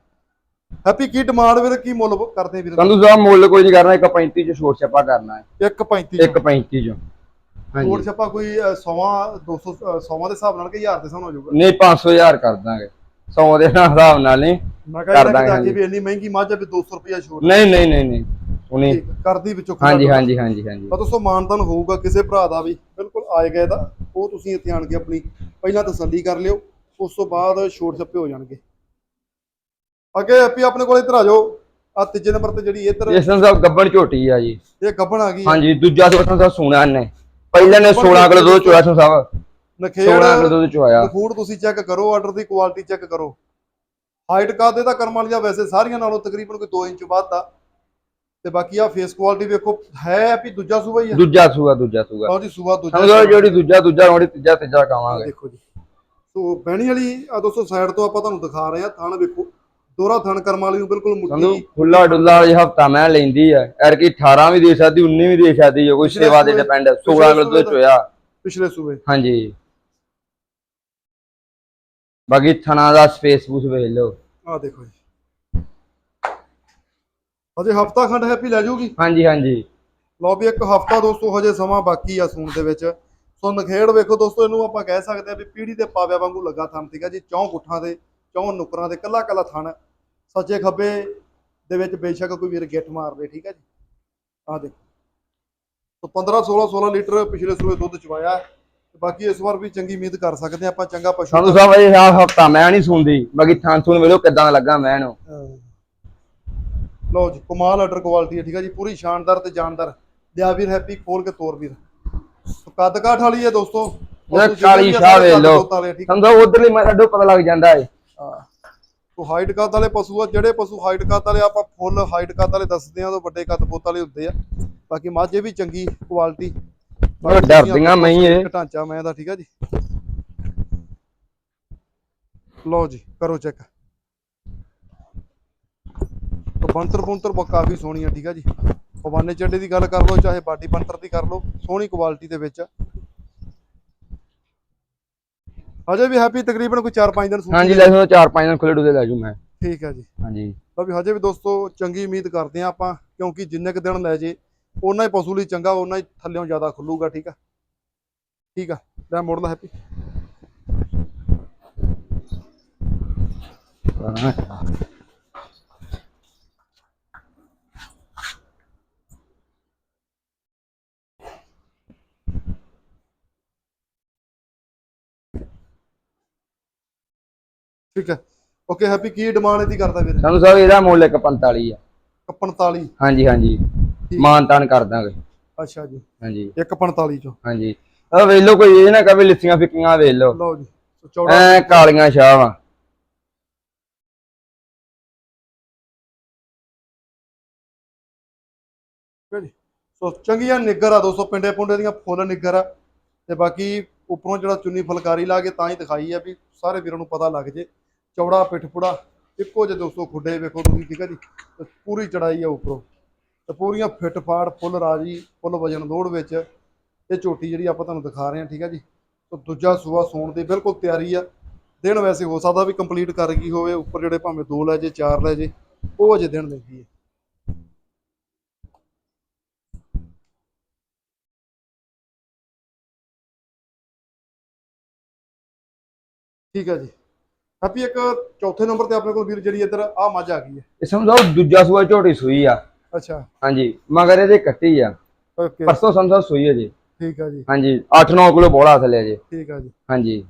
ਹੈਪੀ ਕੀ ਡਿਮਾਂਡ ਵੀਰ ਕੀ ਮੁੱਲ ਕਰਦੇ ਵੀਰ? ਸੰਧੂ ਸਾਹਿਬ ਮੁੱਲ ਕੋਈ ਨਹੀਂ ਕਰਨਾ 135 ਚ ਛੋਟ ਛੱਪਾ ਕਰਨਾ ਹੈ। 1.35 135 ਚ? ਹਾਂਜੀ। ਛੱਪਾ ਕੋਈ 100 200 100 ਦੇ ਹਿਸਾਬ ਨਾਲ ਕਿ 1000 ਦੇ ਹਿਸਾਬ ਨਾਲ ਹੋ ਜਾਊਗਾ ਨਹੀਂ 500000 ਕਰ ਦਾਂਗੇ। 100 ਦੇ ਹਿਸਾਬ ਨਾਲ ਨਹੀਂ ਮੈਂ ਕਰ ਕਹਿੰਦਾ ਦਾਂਗੇ, ਕਿ। ਵੀ ਇੰਨੀ ਮਹਿੰਗੀ ਮੱਝ ਵੀ 200 ਰੁਪਿਆ ਛੋੜ ਨਹੀਂ ਨਹੀਂ ਨਹੀਂ ਨਹੀਂ ਉਨੀ ਠੀਕ ਕਰਦੀ ਵਿੱਚੋਂ ਹਾਂਜੀ ਹਾਂਜੀ ਹਾਂਜੀ ਹਾਂਜੀ। ਤਾਂ ਦੋਸਤੋ ਮਾਨਤਨ ਹੋਊਗਾ ਕਿਸੇ ਭਰਾ ਦਾ ਵੀ ਬਿਲਕੁਲ ਆਏ ਗਏ ਦਾ ਉਹ ਤੁਸੀਂ ਇੱਥੇ ਆਣ ਕੇ ਆਪਣੀ ਪਹਿਲਾਂ ਤਸੱਲੀ ਕਰ ਲਿਓ ਉਸ ਤੋਂ ਬਾਅਦ ਛੋਟ ਛੱਪੇ ਹੋ ਜਾਣਗੇ। ਅੱਗੇ ਹੈਪੀ ਆਪਣੇ ਕੋਲ ਇੱਧਰ ਆ ਜਾਓ। ਆ ਤੀਜੇ ਨੰਬਰ ਤੇ ਜਿਹੜੀ ਇੱਧਰ ਜਸਨ ਸਾਹਿਬ ਗੱਬਣ ਝੋਟੀ ਆ ਜੀ। ਇਹ ਗੱਬਣ ਆ ਗਈ। ਹੈ। ਹਾਂਜੀ ਦੂਜਾ ਸੋਟਾਂ ਸਾਹਿਬ ਸੋਨਾ ਨੇ ਪਹਿਲੇ ਨੇ 16 ਕਿਲੋ ਦੁੱਧ ਚੋਇਆ ਸਾਹਿਬ। ਨਖੇੜ 16 ਕਿਲੋ ਦੁੱਧ ਚੋਇਆ। ਫੂਡ ਤੁਸੀਂ ਚੈੱਕ ਕਰੋ ਆਰਡਰ ਦੀ ਕੁਆਲਿਟੀ ਚੈੱਕ ਕਰੋ। ਹਾਈਟ ਕਾਦੇ ਦਾ ਕਰਮ ਵਾਲੀਆਂ ਵੈਸੇ ਸਾਰੀਆਂ ਨਾਲੋਂ ਤਕਰੀਬਨ ਕੋਈ 2 ਇੰਚ ਵੱਧ ਆ। ਤੇ ਬਾਕੀ ਆ ਫੇਸ ਕੁਆਲਿਟੀ ਵੇਖੋ ਹੈ ਵੀ ਦੂਜਾ ਸੂਬਾ ਹੀ ਆ। ਦੂਜਾ ਸੂਆ ਦੂਜਾ ਸੂਆ ਲਓ ਜੀ ਸੂਬਾ ਦੂਜਾ ਸਮਝੋ ਜਿਹੜੀ ਦੂਜਾ ਦੂਜਾ ਹੋਣੀ ਤੀਜਾ ਤੀਜਾ ਕਾਵਾਂਗੇ। ਦੇਖੋ ਜੀ। ਸੋ ਬਹਿਣੀ ਵਾਲੀ ਆ ਦੋਸਤੋ ਸਾਈਡ ਤੋਂ ਆਪਾਂ ਤੁਹਾਨੂੰ ਦਿਖਾ ਰਹੇ ਆ ਥਣ ਵੇਖੋ। ਦੋਰਾ ਥਣ ਕਰਮ ਵਾਲੀ ਨੂੰ ਬਿਲਕੁਲ ਮੁੱਠੀ। ਖੁੱਲਾ ਡੁੱਲਾ ਇਹ ਹਫਤਾ ਮੈਂ ਲੈਂਦੀ ਆ। ਐਰ ਕੀ 18 ਵੀ ਦੇ ਸਕਦੀ 19 ਵੀ ਦੇ ਸਕਦੀ ਹੈ ਕੋਈ ਸੇਵਾ ਦੇ ਸੂਬੇ- ਡਿਪੈਂਡ 16 ਪਿਛਲੇ ਕਿਲੋ ਸੂਬੇ ਦੁੱਧ ਚੋਇਆ ਪਿਛਲੇ ਸੂਬੇ ਹਾਂਜੀ। ਬਾਕੀ ਥਣਾ ਦਾ ਸਪੇਸ ਪੂਸ ਵੇਖ ਲਓ। ਆ ਦੇਖੋ ਜੀ। ਅਜੇ ਹਫਤਾ ਖੰਡ ਹੈਪੀ ਲੈ ਜਾਊਗੀ ਹਾਂਜੀ ਹਾਂਜੀ। ਲਓ ਵੀ ਇੱਕ ਹਫਤਾ ਦੋਸਤੋ ਹਜੇ ਸਮਾਂ ਬਾਕੀ ਆ ਸੂਣ ਦੇ ਵਿੱਚ। ਸੋ ਨਖੇੜ ਵੇਖੋ ਦੋਸਤੋ ਇਹਨੂੰ ਆਪਾਂ ਕਹਿ ਸਕਦੇ ਆ ਵੀ ਪੀੜੀ ਦੇ ਪਾਵਿਆਂ ਵਾਂਗੂ ਲੱਗਾ ਥਣ ਠੀਕ ਆ ਜੀ? ਚੌਂ ਗੁੱਠਾਂ ਦੇ ਚੌਂ ਨੁਕਰਾਂ ਦੇ ਕੱਲਾ ਕੱਲਾ ਥਣ। ਸੱਜੇ ਖੱਬੇ ਦੇ ਵਿੱਚ ਬੇਸ਼ੱਕ ਕੋਈ ਵੀਰ ਗਿੱਠ ਮਾਰਦੇ ਠੀਕ ਆ ਜੀ? ਆ ਦੇਖੋ। ਸੋ 15 16 16 ਲੀਟਰ ਪਿਛਲੇ ਸੂਏ ਦੁੱਧ ਚਵਾਇਆ ਹੈ। ਤੇ ਬਾਕੀ ਇਸ ਵਾਰ ਵੀ ਚੰਗੀ ਉਮੀਦ ਕਰ ਸਕਦੇ ਆ ਆਪਾਂ ਚੰਗਾ ਪਸ਼ੂ ਸਾਹਿਬ ਇਹ ਆ ਹਫਤਾ ਮੈਂ ਨਹੀਂ ਸੁਣਦੀ ਬਾਕੀ ਥਾਂ ਸੁਣ ਵੇਲੋ ਕਿਦਾਂ ਲੱਗਾ ਮੈਂ ਨੂੰ। ਹਾਂ। ਲਓ ਜੀ ਕਮਾਲ ਆਰਡਰ ਕੁਆਲਿਟੀ ਹੈ ਠੀਕ ਹੈ ਜੀ ਪੂਰੀ ਸ਼ਾਨਦਾਰ ਤੇ ਜਾਨਦਾਰ। ਲਿਆ ਵੀਰ ਹੈਪੀ ਖੋਲ ਕੇ ਤੋਰ ਵੀਰ। ਕੱਦ ਕਾਠ ਵਾਲੀ ਹੈ ਦੋਸਤੋ। ਇਹ ਕਾਲੀ ਸ਼ਾਹ ਵਾਲੇ ਸਮਝੋ ਉਧਰਲੀ ਮੈਂ ਸਾਡੇ ਪਤਾ ਲੱਗ ਜਾਂਦਾ ਏ। ਹਾਂ। ਤੋ ਹਾਈਟ ਕੱਦ ਵਾਲੇ ਪਸ਼ੂ ਆ ਜਿਹੜੇ ਪਸ਼ੂ ਹਾਈਟ ਕੱਦ ਵਾਲੇ ਆਪਾਂ ਫੁੱਲ ਹਾਈਟ ਕੱਦ ਵਾਲੇ ਦੱਸਦੇ ਆ ਉਹ ਵੱਡੇ ਕੱਦ ਪੁੱਤ ਵਾਲੇ ਹੁੰਦੇ ਆ। ਬਾਕੀ ਮੱਝ ਇਹ ਵੀ ਚੰਗੀ ਕੁਆਲਿਟੀ ਡਰਦੀਆਂ ਮੈਂ ਹੀ ਇਹ। ਢਾਂਚਾ ਮੈਂ ਦਾ ਠੀਕ ਆ ਜੀ? ਲਓ ਜੀ ਕਰੋ ਚੈੱਕ ਤੋ ਬੰਤਰ ਬੰਤਰ ਬਹੁਤ ਕਾਫੀ ਸੋਹਣੀ ਆ ਠੀਕ ਆ ਜੀ? ਪਵਾਨੇ ਚੱਡੇ ਦੀ ਗੱਲ ਕਰ ਲਓ ਚਾਹੇ ਬਾਡੀ ਬੰਤਰ ਦੀ ਕਰ ਲਓ ਸੋਹਣੀ ਕੁਆਲਿਟੀ ਦੇ ਵਿੱਚ ਅਜੇ ਵੀ ਹੈਪੀ ਤਕਰੀਬਨ ਕੋਈ 4-5 ਦਿਨ ਸੂਈ ਹਾਂਜੀ ਲੈ ਚਾਰ ਪੰਜ ਦਿਨ ਖੁੱਲੇ ਡੁੱਲੇ ਲੈ ਜੂ ਮੈਂ। ਠੀਕ ਹੈ ਜੀ। ਹਾਂਜੀ। ਤਾਂ ਵੀ ਹਜੇ ਵੀ ਦੋਸਤੋ ਚੰਗੀ ਉਮੀਦ ਕਰਦੇ ਆ ਆਪਾਂ ਕਿਉਂਕਿ ਜਿੰਨੇ ਕੁ ਦਿਨ ਲੈ ਜੇ ਉਹਨਾਂ ਹੀ ਪਸ਼ੂ ਲਈ ਚੰਗਾ ਉਹਨਾਂ ਹੀ ਥੱਲਿਓਂ ਜ਼ਿਆਦਾ ਖੁੱਲੂਗਾ ਠੀਕ ਆ? ਠੀਕ ਆ। ਲੈ ਮੋੜ ਲਾ ਹੈਪੀ। ਠੀਕ ਹੈ। ਓਕੇ ਹੈਪੀ ਕੀ ਡਿਮਾਂਡ ਇਹਦੀ ਕਰਦਾ ਵੀਰ? ਸਾਨੂੰ ਸਾਹਿਬ ਇਹਦਾ ਮੁੱਲ ਇੱਕ 45 ਆ। 45 ਹਾਂਜੀ ਹਾਂਜੀ। ਮਾਨ ਤਾਨ ਕਰ ਦਾਂਗੇ। ਅੱਛਾ ਜੀ। ਹਾਂਜੀ। 145 ਚੋਂ। ਹਾਂਜੀ। ਆ ਵੇਖ ਲਓ ਕੋਈ ਇਹ ਨਾ ਕਵੇ ਲਿੱਸੀਆਂ ਫਿੱਕੀਆਂ ਵੇਖ ਲਓ। ਲਓ ਜੀ ਚੌੜਾ ਐ ਕਾਲੀਆਂ ਸ਼ਾਹਾਂ ਸੋ ਚੰਗੀਆਂ ਨਿੱਗਰ ਆ ਦੋਸਤੋ ਪਿੰਡੇ ਪੁੰਡੇ ਦੀਆਂ ਫੁੱਲ ਨਿੱਗਰ ਆ। ਤੇ ਬਾਕੀ ਉੱਪਰੋਂ ਜਿਹੜਾ ਚੁੰਨੀ ਫੁਲਕਾਰੀ ਲਾ ਕੇ ਤਾਂ ਹੀ ਦਿਖਾਈ ਆ ਵੀ ਸਾਰੇ ਵੀਰਾਂ ਨੂੰ ਪਤਾ ਲੱਗ ਜੇ। ਚੌੜਾ ਪਿੱਠ ਪੁੜਾ, ਇੱਕੋ ਜਿਹੇ ਦੋਸਤੋ ਖੁੱਡੇ ਵੇਖੋ ਤੁਸੀਂ, ਠੀਕ ਹੈ ਜੀ? ਤੇ ਪੂਰੀ ਚੜਾਈ ਆ ਉੱਪਰੋਂ। ਤੇ ਪੂਰੀਆਂ ਫਿੱਟ ਫਾੜ ਫੁੱਲ ਰਾਜੀ, ਫੁੱਲ ਵਜਨ ਲੋੜ ਵਿੱਚ। ਇਹ ਝੋਟੀ ਜਿਹੜੀ ਆਪਾਂ ਤੁਹਾਨੂੰ ਦਿਖਾ ਰਹੇ ਹਾਂ, ਠੀਕ ਹੈ ਜੀ? ਸੋ ਦੂਜਾ ਸੂਆ ਸੌਣ ਦੀ ਬਿਲਕੁਲ ਤਿਆਰੀ ਆ। ਦਿਨ ਵੈਸੇ ਹੋ ਸਕਦਾ ਵੀ ਕੰਪਲੀਟ ਕਰ ਗਈ ਹੋਵੇ, ਉੱਪਰ ਜਿਹੜੇ ਭਾਵੇਂ ਦੋ ਲੈ ਜੇ, ਚਾਰ ਲੈ ਜੇ, ਉਹ ਅਜੇ ਦਿਨ ਲੈਂਦੀ ਹੈ ਠੀਕ ਹੈ ਜੀ? ਹੈਪੀ ਇੱਕ ਚੌਥੇ ਨੰਬਰ ਤੇ ਆਪਣੇ ਕੋਲ ਵੀਰ ਜਿਹੜੀ ਇੱਧਰ ਆ ਮੱਝ ਆ ਗਈ ਹੈ। ਇਹ ਸਮਝੋ ਦੂਜਾ ਸੂਆ ਝੋਟੀ ਸੂਈ ਆ। ਅੱਛਾ। ਹਾਂਜੀ ਮਗਰ ਇਹਦੇ ਕੱਟੀ ਆ। ਓਕੇ। ਪਰਸੋਂ ਸਮਝੋ ਸੂਈ ਹੈ ਜੀ। ਠੀਕ ਹੈ ਜੀ। ਹਾਂਜੀ 8-9 ਕਿਲੋ ਬੋਲਾ ਥੱਲੇ ਜੀ। ਠੀਕ ਹੈ ਜੀ। ਹਾਂਜੀ।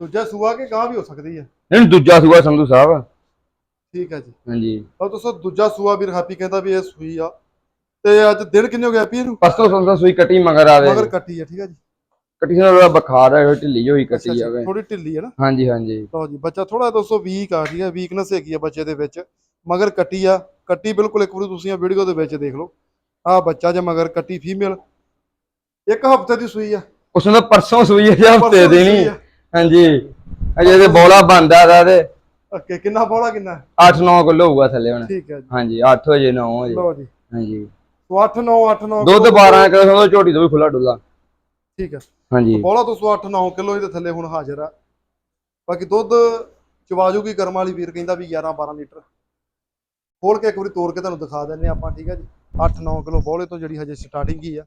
ਦੂਜਾ ਸੂਆ ਕੇ ਗਾਂ ਵੀ ਹੋ ਸਕਦੀ ਹੈ ਨਹੀਂ ਦੂਜਾ ਸੂਆ ਸੰਧੂ ਸਾਹਿਬ। ਠੀਕ ਹੈ ਜੀ। ਹਾਂਜੀ। ਤਾਂ ਦੋਸਤੋ ਦੂਜਾ ਸੂਆ ਵੀਰ ਹੈਪੀ ਕਹਿੰਦਾ ਵੀ ਇਹ ਸੂਈ ਆ। ਤੇ ਅੱਜ ਦਿਨ ਕਿੰਨੇ ਹੋ ਗਏ ਹੈਪੀ ਇਹਨੂੰ? ਪਰਸੋਂ ਸਮਝੋ ਸੂਈ ਕੱਟੀ ਮਗਰ ਆਵੇ। ਮਗਰ ਕੱਟੀ ਹੈ ਠੀਕ ਹੈ ਜੀ। ਕੱਟੀ ਨਾਲ ਬੁਖਾਰ ਹੈ ਢਿੱਲੀ ਹੋਈ ਕੱਟੀ ਜਾਵੇ। ਥੋੜੀ ਢਿੱਲੀ ਹੈ ਨਾ? ਹਾਂਜੀ ਹਾਂਜੀ। ਲਓ ਜੀ ਬੱਚਾ ਥੋੜਾ ਦੋਸਤੋ ਵੀਕ ਆ ਰਹੀ ਹੈ ਵੀਕਨੈਸ ਹੈਗੀ ਆ ਬੱਚੇ ਦੇ ਵਿੱਚ। ਮਗਰ ਕੱਟੀ ਆ ਕੱਟੀ ਬਿਲਕੁਲ ਇੱਕ ਵਾਰੀ ਤੁਸੀਂ ਆ ਵੀਡੀਓ ਦੇ ਵਿੱਚ ਦੇਖ ਲਓ। ਆ ਬੱਚਾ ਜੇ ਮਗਰ ਕੱਟੀ ਫੀਮੇਲ ਇੱਕ ਹਫ਼ਤੇ ਦੀ ਸੂਈ ਆ। ਉਸ ਨੂੰ ਪਰਸੋਂ ਸੂਈ ਹੈ ਜੀ ਹਫ਼ਤੇ ਦੀ ਨਹੀਂ। ਹਾਂਜੀ ਅਜੇ ਤੇ ਬੋਲਾ ਬੰਦਾ ਦਾ ਤੇ। ਓਕੇ ਕਿੰਨਾ ਬੋਲਾ ਕਿੰਨਾ? 8-9 ਕਿਲੋ ਹੋਊਗਾ ਥੱਲੇ ਹੁਣ। ਠੀਕ ਹੈ ਜੀ। ਹਾਂਜੀ 8 ਵਜੇ 9 ਵਜੇ। ਲਓ ਜੀ। ਹਾਂਜੀ। ਸੋ 8 9 8 9 ਦੁੱਧ 12 ਕਿਲੋ ਝੋਟੀ ਤੋਂ ਵੀ ਖੁੱਲਾ ਡੁੱਲਾ ਠੀਕ ਹੈ। ਹਾਂਜੀ। ਬੋਲਾ ਤੋਂ 8 9 ਕਿਲੋ ਇਹਦੇ ਥੱਲੇ ਹੁਣ ਹਾਜ਼ਰ ਆ। ਬਾਕੀ ਦੁੱਧ ਚਵਾਜੂਗੀ ਕਰਮ ਵਾਲੀ ਵੀਰ ਕਹਿੰਦਾ ਵੀ 11 12 ਲੀਟਰ। ਖੋਲ ਕੇ ਇੱਕ ਵਾਰੀ ਤੋੜ ਕੇ ਤੁਹਾਨੂੰ ਦਿਖਾ ਦਿੰਨੇ ਆਪਾਂ ਠੀਕ ਹੈ ਜੀ? 8 9 ਕਿਲੋ ਬੋਲੇ ਤੋਂ ਜਿਹੜੀ ਹਜੇ ਸਟਾਰਟਿੰਗ ਹੀ ਆ।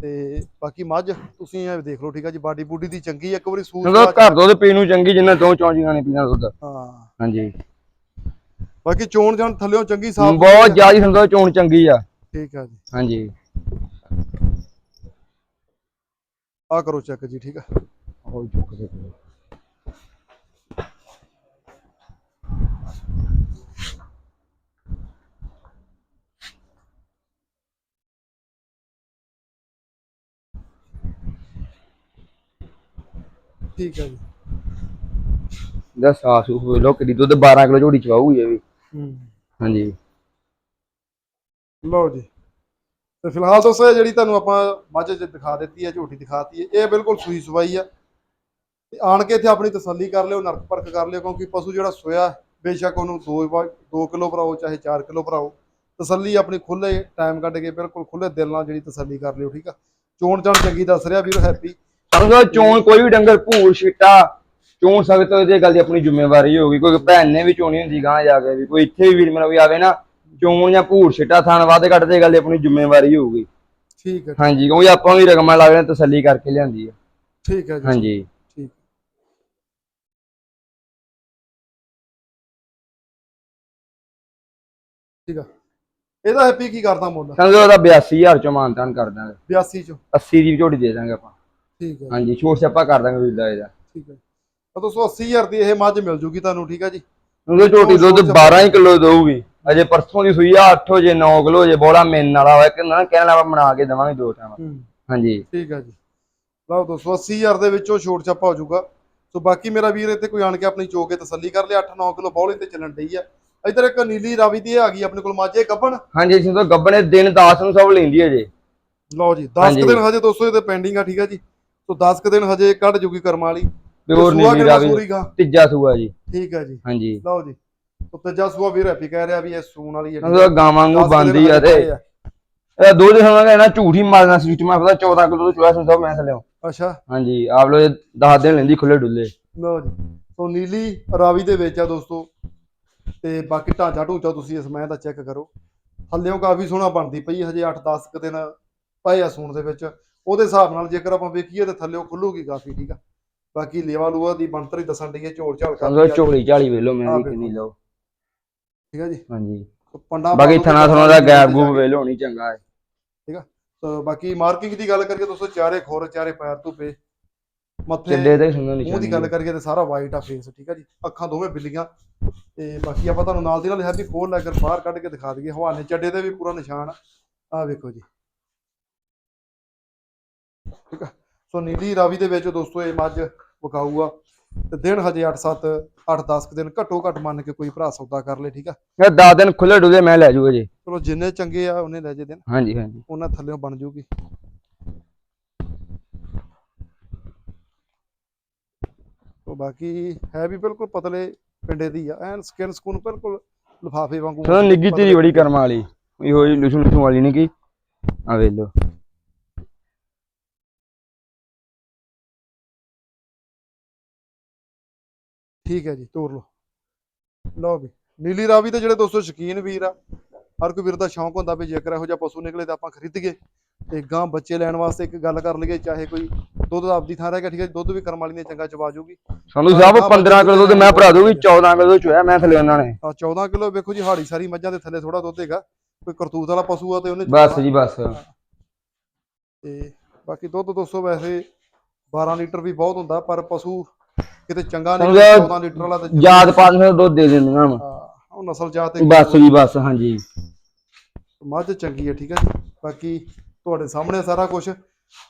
ਤੇ ਬਾਕੀ ਮੱਝ ਤੁਸੀਂ ਇਹ ਦੇਖ ਲਓ ਠੀਕ ਹੈ ਜੀ? ਬਾਡੀ ਬੂਡੀ ਦੀ ਚੰਗੀ ਆ, ਇੱਕ ਵਾਰੀ ਸੂਤ ਸਮਝੋ ਘਰ ਦੁੱਧ ਪੀਣ ਨੂੰ ਚੰਗੀ ਜਿੰਨਾ ਦੋ ਚੌਂਜੀਆਂ ਨੇ ਪੀਣਾ ਦੁੱਧ। ਹਾਂ। ਹਾਂਜੀ। ਬਾਕੀ ਚੋਣ ਜਾਣ ਥੱਲਿਓਂ ਚੰਗੀ ਸਾਫ਼ ਬਹੁਤ ਜ਼ਿਆਦਾ ਸਮਝੋ ਚੋਣ ਚੰਗੀ ਆ। ਠੀਕ ਆ ਜੀ। ਹਾਂਜੀ। ਆ ਕਰੋ ਚੈੱਕ ਜੀ ਠੀਕ ਆ? ਉਹ ਚੁੱਕ ਦੇ ਠੀਕ ਆ ਜੀ। ਦਾ ਸਾਸ ਉਹ ਲੋ ਕਿਦੀ ਦੁੱਧ 12 ਕਿਲੋ ਝੋੜੀ ਚਵਾਊਗੀ ਇਹ ਵੀ। ਹੂੰ। ਹਾਂਜੀ। ਲਓ ਜੀ। ਤੇ ਫਿਲਹਾਲ ਦੋਸਤੋ ਇਹ ਜਿਹੜੀ ਤੁਹਾਨੂੰ ਆਪਾਂ ਮੱਝ ਚ ਦਿਖਾ ਦਿੱਤੀ ਹੈ, ਝੋਟੀ ਦਿਖਾਤੀ ਹੈ, ਇਹ ਬਿਲਕੁਲ ਸੂਈ ਸਵਾਈ ਆ। ਤੇ ਆਣ ਕੇ ਇੱਥੇ ਆਪਣੀ ਤਸੱਲੀ ਕਰ ਲਿਓ, ਨਰਕ ਪਰਖ ਕਰ ਲਿਓ, ਕਿਉਂਕਿ ਪਸ਼ੂ ਜਿਹੜਾ ਸੋਇਆ, ਬੇਸ਼ੱਕ ਉਹਨੂੰ 2 2 ਕਿਲੋ ਭਰਾਓ, ਚਾਹੇ 4 ਕਿਲੋ ਭਰਾਓ, ਤਸੱਲੀ ਆਪਣੀ ਖੁੱਲੇ ਟਾਈਮ ਕੱਢ ਕੇ ਬਿਲਕੁਲ ਖੁੱਲੇ ਦਿਲ ਨਾਲ ਜਿਹੜੀ ਤਸੱਲੀ ਕਰ ਲਿਓ, ਠੀਕ ਆ? ਚੋਣ ਚਾਣ ਚੰਗੀ ਦੱਸ ਰਿਹਾ, ਵੀਰ ਹੈਪੀ ਸਮਝੋ ਚੋਣ ਕੋਈ ਵੀ ਡੰਗਰ ਭੂਰ ਛਿੱਟਾ, ਚੋਣ ਸਕਦਾ ਇਹਦੇ ਗੱਲ ਦੀ ਆਪਣੀ ਜ਼ਿੰਮੇਵਾਰੀ ਹੋਗੀ ਕੋਈ ਭੈਣ ਨੇ ਵੀ ਚੋਣੀ ਹੁੰਦੀ ਗਾਂ ਜਾ ਕੇ ਵੀ, ਕੋਈ ਇੱਥੇ ਵੀ ਵੀਰ ਮੇਰਾ ਵੀ ਆਵੇ ਨਾ ਚੋਣ ਜਾਂ ਭੂਰ ਛਿੱਟਾ ਥਾਣ ਵਾਦੇ ਕੱਢਦੇ ਗੱਲ ਦੀ ਆਪਣੀ ਜ਼ਿੰਮੇਵਾਰੀ ਹੋਊਗੀ। ਠੀਕ ਹੈ ਹਾਂਜੀ ਕਿਉਂਕਿ ਆਪਾਂ ਵੀ ਰਕਮਾਂ ਲਾ ਕੇ ਤਸੱਲੀ ਕਰਕੇ ਲਿਆਂਦੀ ਆ। ਠੀਕ ਹੈ ਜੀ। ਹਾਂਜੀ। ਠੀਕ ਠੀਕ ਆ। ਇਹਦਾ ਹੈਪੀ ਕੀ ਕਰਦਾ ਮੁੱਲ? ਸਮਝੋ ਉਹਦਾ 82000 ਚੋਂ ਮਾਨਤਾਨ ਕਰ ਦਾਂਗੇ। 82 ਚ। 80 ਦੀ ਝੋਟੀ ਦੇ ਦਾਂਗੇ ਆਪਾਂ। ਠੀਕ ਹੈ। ਹਾਂਜੀ ਛੋਟ ਛਾਪਾ ਕਰ ਦਾਂਗੇ ਵੀਰ ਦਾ। ਇਹਦਾ ਠੀਕ ਹੈ। ਤਾਂ ਦੋਸਤੋ 80000 ਦੀ ਇਹ ਮੱਝ ਮਿਲ ਜੂਗੀ ਤੁਹਾਨੂੰ ਠੀਕ ਹੈ ਜੀ? ਉਹਦੀ ਝੋਟੀ ਦੁੱਧ 12 ਹੀ ਕਿਲੋ ਦਊਗੀ। ਅਜੇ ਪਰਸੋਂ ਦੀ ਸੂਈ ਆ 8 ਜੇ 9 ਕਿਲੋ ਜੇ ਬੋਲਾ ਮੇਨ ਵਾਲਾ ਹੋਇਆ ਕਿ ਨਾ ਕਹਿਣ ਵਾਲਾ ਬਣਾ ਕੇ ਦੇਵਾਂਗੇ ਦੋ ਟਾਈਮ ਹਾਂਜੀ। ਠੀਕ ਆ ਜੀ। ਲਓ ਦੋਸਤੋ 80000 ਦੇ ਵਿੱਚੋਂ ਛੋਟ ਛਾਪਾ ਹੋ ਜਾਊਗਾ। ਸੋ ਬਾਕੀ ਮੇਰਾ ਵੀਰ ਇੱਥੇ ਕੋਈ ਆਣ ਕੇ ਆਪਣੀ ਚੋ ਕੇ ਤਸੱਲੀ ਕਰ ਲਿਆ 8-9 ਕਿਲੋ ਬੌਲੇ ਤੇ ਚੱਲਣ ਡਈ ਆ। ਇਧਰ ਇੱਕ ਨੀਲੀ ਰਾਵੀ ਦੀ ਆ ਗਈ ਆਪਣੇ ਕੋਲ ਮਾਝੇ ਕੱਪਣ ਹਾਂਜੀ ਅਸੀਂ ਤਾਂ ਗੱਬਣੇ ਦਿਨ 10 ਨੂੰ ਸਭ ਲੈਂਦੀ ਹੈ ਜੇ ਲਓ ਜੀ 10 ਹਾਂਜੀ। ਕੁ ਦਿਨ ਹਜੇ ਦੋਸਤੋ ਇਹਦੇ ਪੈਂਡਿੰਗ ਆ ਠੀਕ ਆ ਜੀ। ਸੋ 10 ਕੁ ਦਿਨ ਹਜੇ ਕੱਢ ਜੂਗੀ ਕਰਮਾਂ ਵਾਲੀ। ਪਿਓਰ ਨੀਲੀ ਰਾਵੀ? ਤੀਜਾ ਸੂਆ ਜੀ। ਠੀਕ ਆ ਜੀ। ਹਾਂਜੀ। ਲਓ ਜੀ। ਸੋ ਤੀਜਾ ਸੂਆ ਵੀਰ ਹੈਪੀ ਕਹਿ ਰਿਹਾ ਵੀ ਇਹ ਸੂਣ ਵਾਲੀ ਹੈ ਉਹਦਾ ਗਾਵਾਂ ਨੂੰ ਬੰਦੀ ਆ ਤੇ। ਇਹ ਦੋ ਦਿਨ ਹੋਣਾ ਨਾ ਝੂਠ ਮਾਰਨਾ ਸਿਸਟਮ ਆ ਪਤਾ 14 ਕਿਲੋ ਤੋਂ ਚੋਇਆ ਸੁਣ ਮੈਂ ਥੱਲੇ ਅੱਛਾ। ਹਾਂਜੀ ਆਪ ਲੋ 10 ਦਿਨ ਲੈਂਦੀ ਖੁੱਲੇ ਡੁੱਲੇ। ਲਓ ਜੀ। ਸੋ ਨੀਲੀ ਰਾਵੀ ਦੇ ਵਿੱਚ ਆ ਦੋਸਤੋ ਤੇ ਬਾਕੀ ਢਾਂਚਾ ਢੂੰਚਾ ਤੁਸੀਂ ਇਸ ਮੈਂ ਦਾ ਚੈੱਕ ਕਰੋ। ਥੱਲਿਓਂ ਕਾਫੀ ਸੋਹਣਾ ਬਣਦੀ ਪਈ ਹਜੇ 8-10 ਕੁ ਦਿਨ ਪਏ ਆ ਸੂਣ ਦੇ ਵਿੱਚ। ਉਹਦੇ ਹਿਸਾਬ ਨਾਲ ਜੇਕਰ ਆਪਾਂ ਵੇਖੀਏ ਤੇ ਥੱਲਿਓਂ ਖੁੱਲੂਗੀ ਕਾਫੀ ਠੀਕ ਆ। ਬਾਕੀ ਲੇਵਾ ਲੂਆ ਦੀ ਬਣਤਰ ਹੀ ਦੱਸਣ ਹੈ ਝੋਲ ਝਾਲ ਆ, ਝੋਲੀ ਝਾਲੀ ਵੇਲੋ ਮੈਂ ਵੀ ਵੇਖੋ। ਕਿੰਨੀ ਲਓ। ਠੀਕ ਆ ਜੀ? ਹਾਂਜੀ। ਪੰਡਾ ਬਾਕੀ ਥਣਾ ਥਣਾ ਦਾ ਗੈਪ ਗੂਪ। ਵੇਲੋ ਹੋਣੀ ਚੰਗਾ ਹੈ ਸੋ ਬਾਕੀ ਮਾਰਕਿੰਗ ਦੀ ਗੱਲ ਕਰੀਏ ਦੋਸਤੋ ਚਾਰੇ ਖੋਰ ਚਾਰੇ ਪੈਰ ਧੁੱਪੇ। ਮੱਥੇ ਚੱਡੇ ਤੇ ਸੁਣੋ ਮੂੰਹ ਦੀ ਗੱਲ ਕਰੀਏ ਤੇ ਸਾਰਾ ਵਾਈਟ ਆ ਫੇਸ ਠੀਕ ਆ ਜੀ? ਅੱਖਾਂ ਦੋਵੇਂ ਬਿੱਲੀਆਂ। ਤੇ ਬਾਕੀ ਆਪਾਂ ਤੁਹਾਨੂੰ ਨਾਲ ਦੀ ਨਾਲ ਹੈਪੀ ਖੋਲ ਲੈ ਕੇ ਬਾਹਰ ਕੱਢ ਕੇ ਦਿਖਾ ਦਈਏ ਹਵਾਨੇ ਚੱਡੇ ਤੇ ਵੀ ਪੂਰਾ ਨਿਸ਼ਾਨ ਆ। ਵੇਖੋ ਜੀ। ਠੀਕ ਆ? ਸੋ ਨੀਲੀ ਰਾਵੀ ਦੇ ਵਿੱਚ ਦੋਸਤੋ ਇਹ ਮੱਝ ਵਿਕਾਊ ਆ ਤੇ ਦਿਨ ਹਜੇ 8-7 8-10 ਦਿਨ ਘੱਟੋ ਘੱਟ ਮੰਨ ਕੇ ਕੋਈ ਭਰਾ ਸੌਦਾ ਕਰ ਲੇ ਠੀਕ ਆ? ਇਹ 10 ਦਿਨ ਖੁੱਲੇ ਡੁੱਲੇ ਮੈਂ ਲੈ ਜੂਗਾ ਜੀ। ਚਲੋ ਜਿੰਨੇ ਚੰਗੇ ਆ ਉਹਨੇ ਲੈ ਜੇ ਦਿਨ। ਹਾਂਜੀ ਹਾਂਜੀ। ਉਹਨਾਂ ਥੱਲੇੋਂ ਬਣ ਜੂਗੀ। ਤੋ ਬਾਕੀ ਹੈ ਵੀ ਬਿਲਕੁਲ ਪਤਲੇ ਪਿੰਡੇ ਦੀ ਆ ਐਨ ਸਕਿਨ ਸਕੂਨ ਬਿਲਕੁਲ ਲਫਾਫੇ ਵਾਂਗੂ ਸੁਣੋ ਨਿੱਗੀ ਤੇਰੀ ਬੜੀ ਕਰਮ ਵਾਲੀ। ਇਹ ਹੋਈ ਲੁਸੂ ਲੁਸੂ ਵਾਲੀ ਨਹੀਂ ਕੀ ਆ ਵੇਲੋ ਠੀਕ ਹੈ ਜੀ ਤੋਰ ਲਓ। ਲਓ ਵੀ ਨੀਲੀ ਰਾਵੀ ਤੇ ਜਿਹੜੇ ਦੋਸਤੋ ਸ਼ਕੀਨ ਵੀਰ ਆ ਹਰ ਕੋਈ ਵੀਰ ਦਾ ਸ਼ੌਂਕ ਹੁੰਦਾ ਵੀ ਜੇਕਰ ਇਹੋ ਜਿਹਾ ਪਸ਼ੂ ਨਿਕਲੇ ਤਾਂ ਆਪਾਂ ਖਰੀਦੀਏ ਤੇ ਗਾਂ ਬੱਚੇ ਲੈਣ ਵਾਸਤੇ ਇੱਕ ਗੱਲ ਕਰ ਲਈਏ ਚਾਹੇ ਕੋਈ ਦੁੱਧ ਦਾ ਆਪਦੀ ਥਾਂ ਰਹਿ ਗਿਆ ਠੀਕ ਹੈ ਦੁੱਧ ਵੀ ਕਰਮ ਵਾਲੀ ਨੇ ਚੰਗਾ ਚਵਾ ਜੂਗੀ। ਸੰਧੂ ਸਾਹਿਬ 15 ਕਿਲੋ ਤੇ ਮੈਂ ਭਰਾ ਦੂਗੀ 14 ਕਿਲੋ ਚੋਇਆ ਮੈਂ ਥੱਲੇ ਉਹਨਾਂ ਨੇ। ਆ 14 ਕਿਲੋ ਵੇਖੋ ਜੀ ਹਾੜੀ ਸਾਰੀ ਮੱਝਾਂ ਦੇ ਥੱਲੇ ਥੋੜਾ ਦੁੱਧ ਹੈਗਾ ਕੋਈ ਕਰਤੂਤ ਵਾਲਾ ਪਸ਼ੂ ਆ ਤੇ ਉਹਨੇ ਬਸ ਜੀ ਬਸ। ਤੇ ਬਾਕੀ ਦੁੱਧ ਦੋਸਤੋ ਵੈਸੇ 12 ਲੀਟਰ ਵੀ ਬਹੁਤ ਹੁੰਦਾ ਪਰ ਪਸ਼ੂ ਕਿਤੇ ਚੰਗਾ ਨਹੀਂ ਸਮਝੋ 14 ਲੀਟਰ ਵਾਲਾ ਤੇ ਯਾਦ ਪਾਣ ਨੂੰ ਦੁੱਧ ਦੇ ਦਿੰਦੀਆਂ ਵਾ ਹਾਂ, ਉਹ ਨਸਲ ਜਾਤ ਤੇ ਬਸ ਜੀ ਬਸ ਹਾਂਜੀ। ਮੱਝ ਚੰਗੀ ਹੈ ਠੀਕ ਹੈ ਜੀ। ਬਾਕੀ ਤੁਹਾਡੇ ਸਾਹਮਣੇ ਸਾਰਾ ਕੁਝ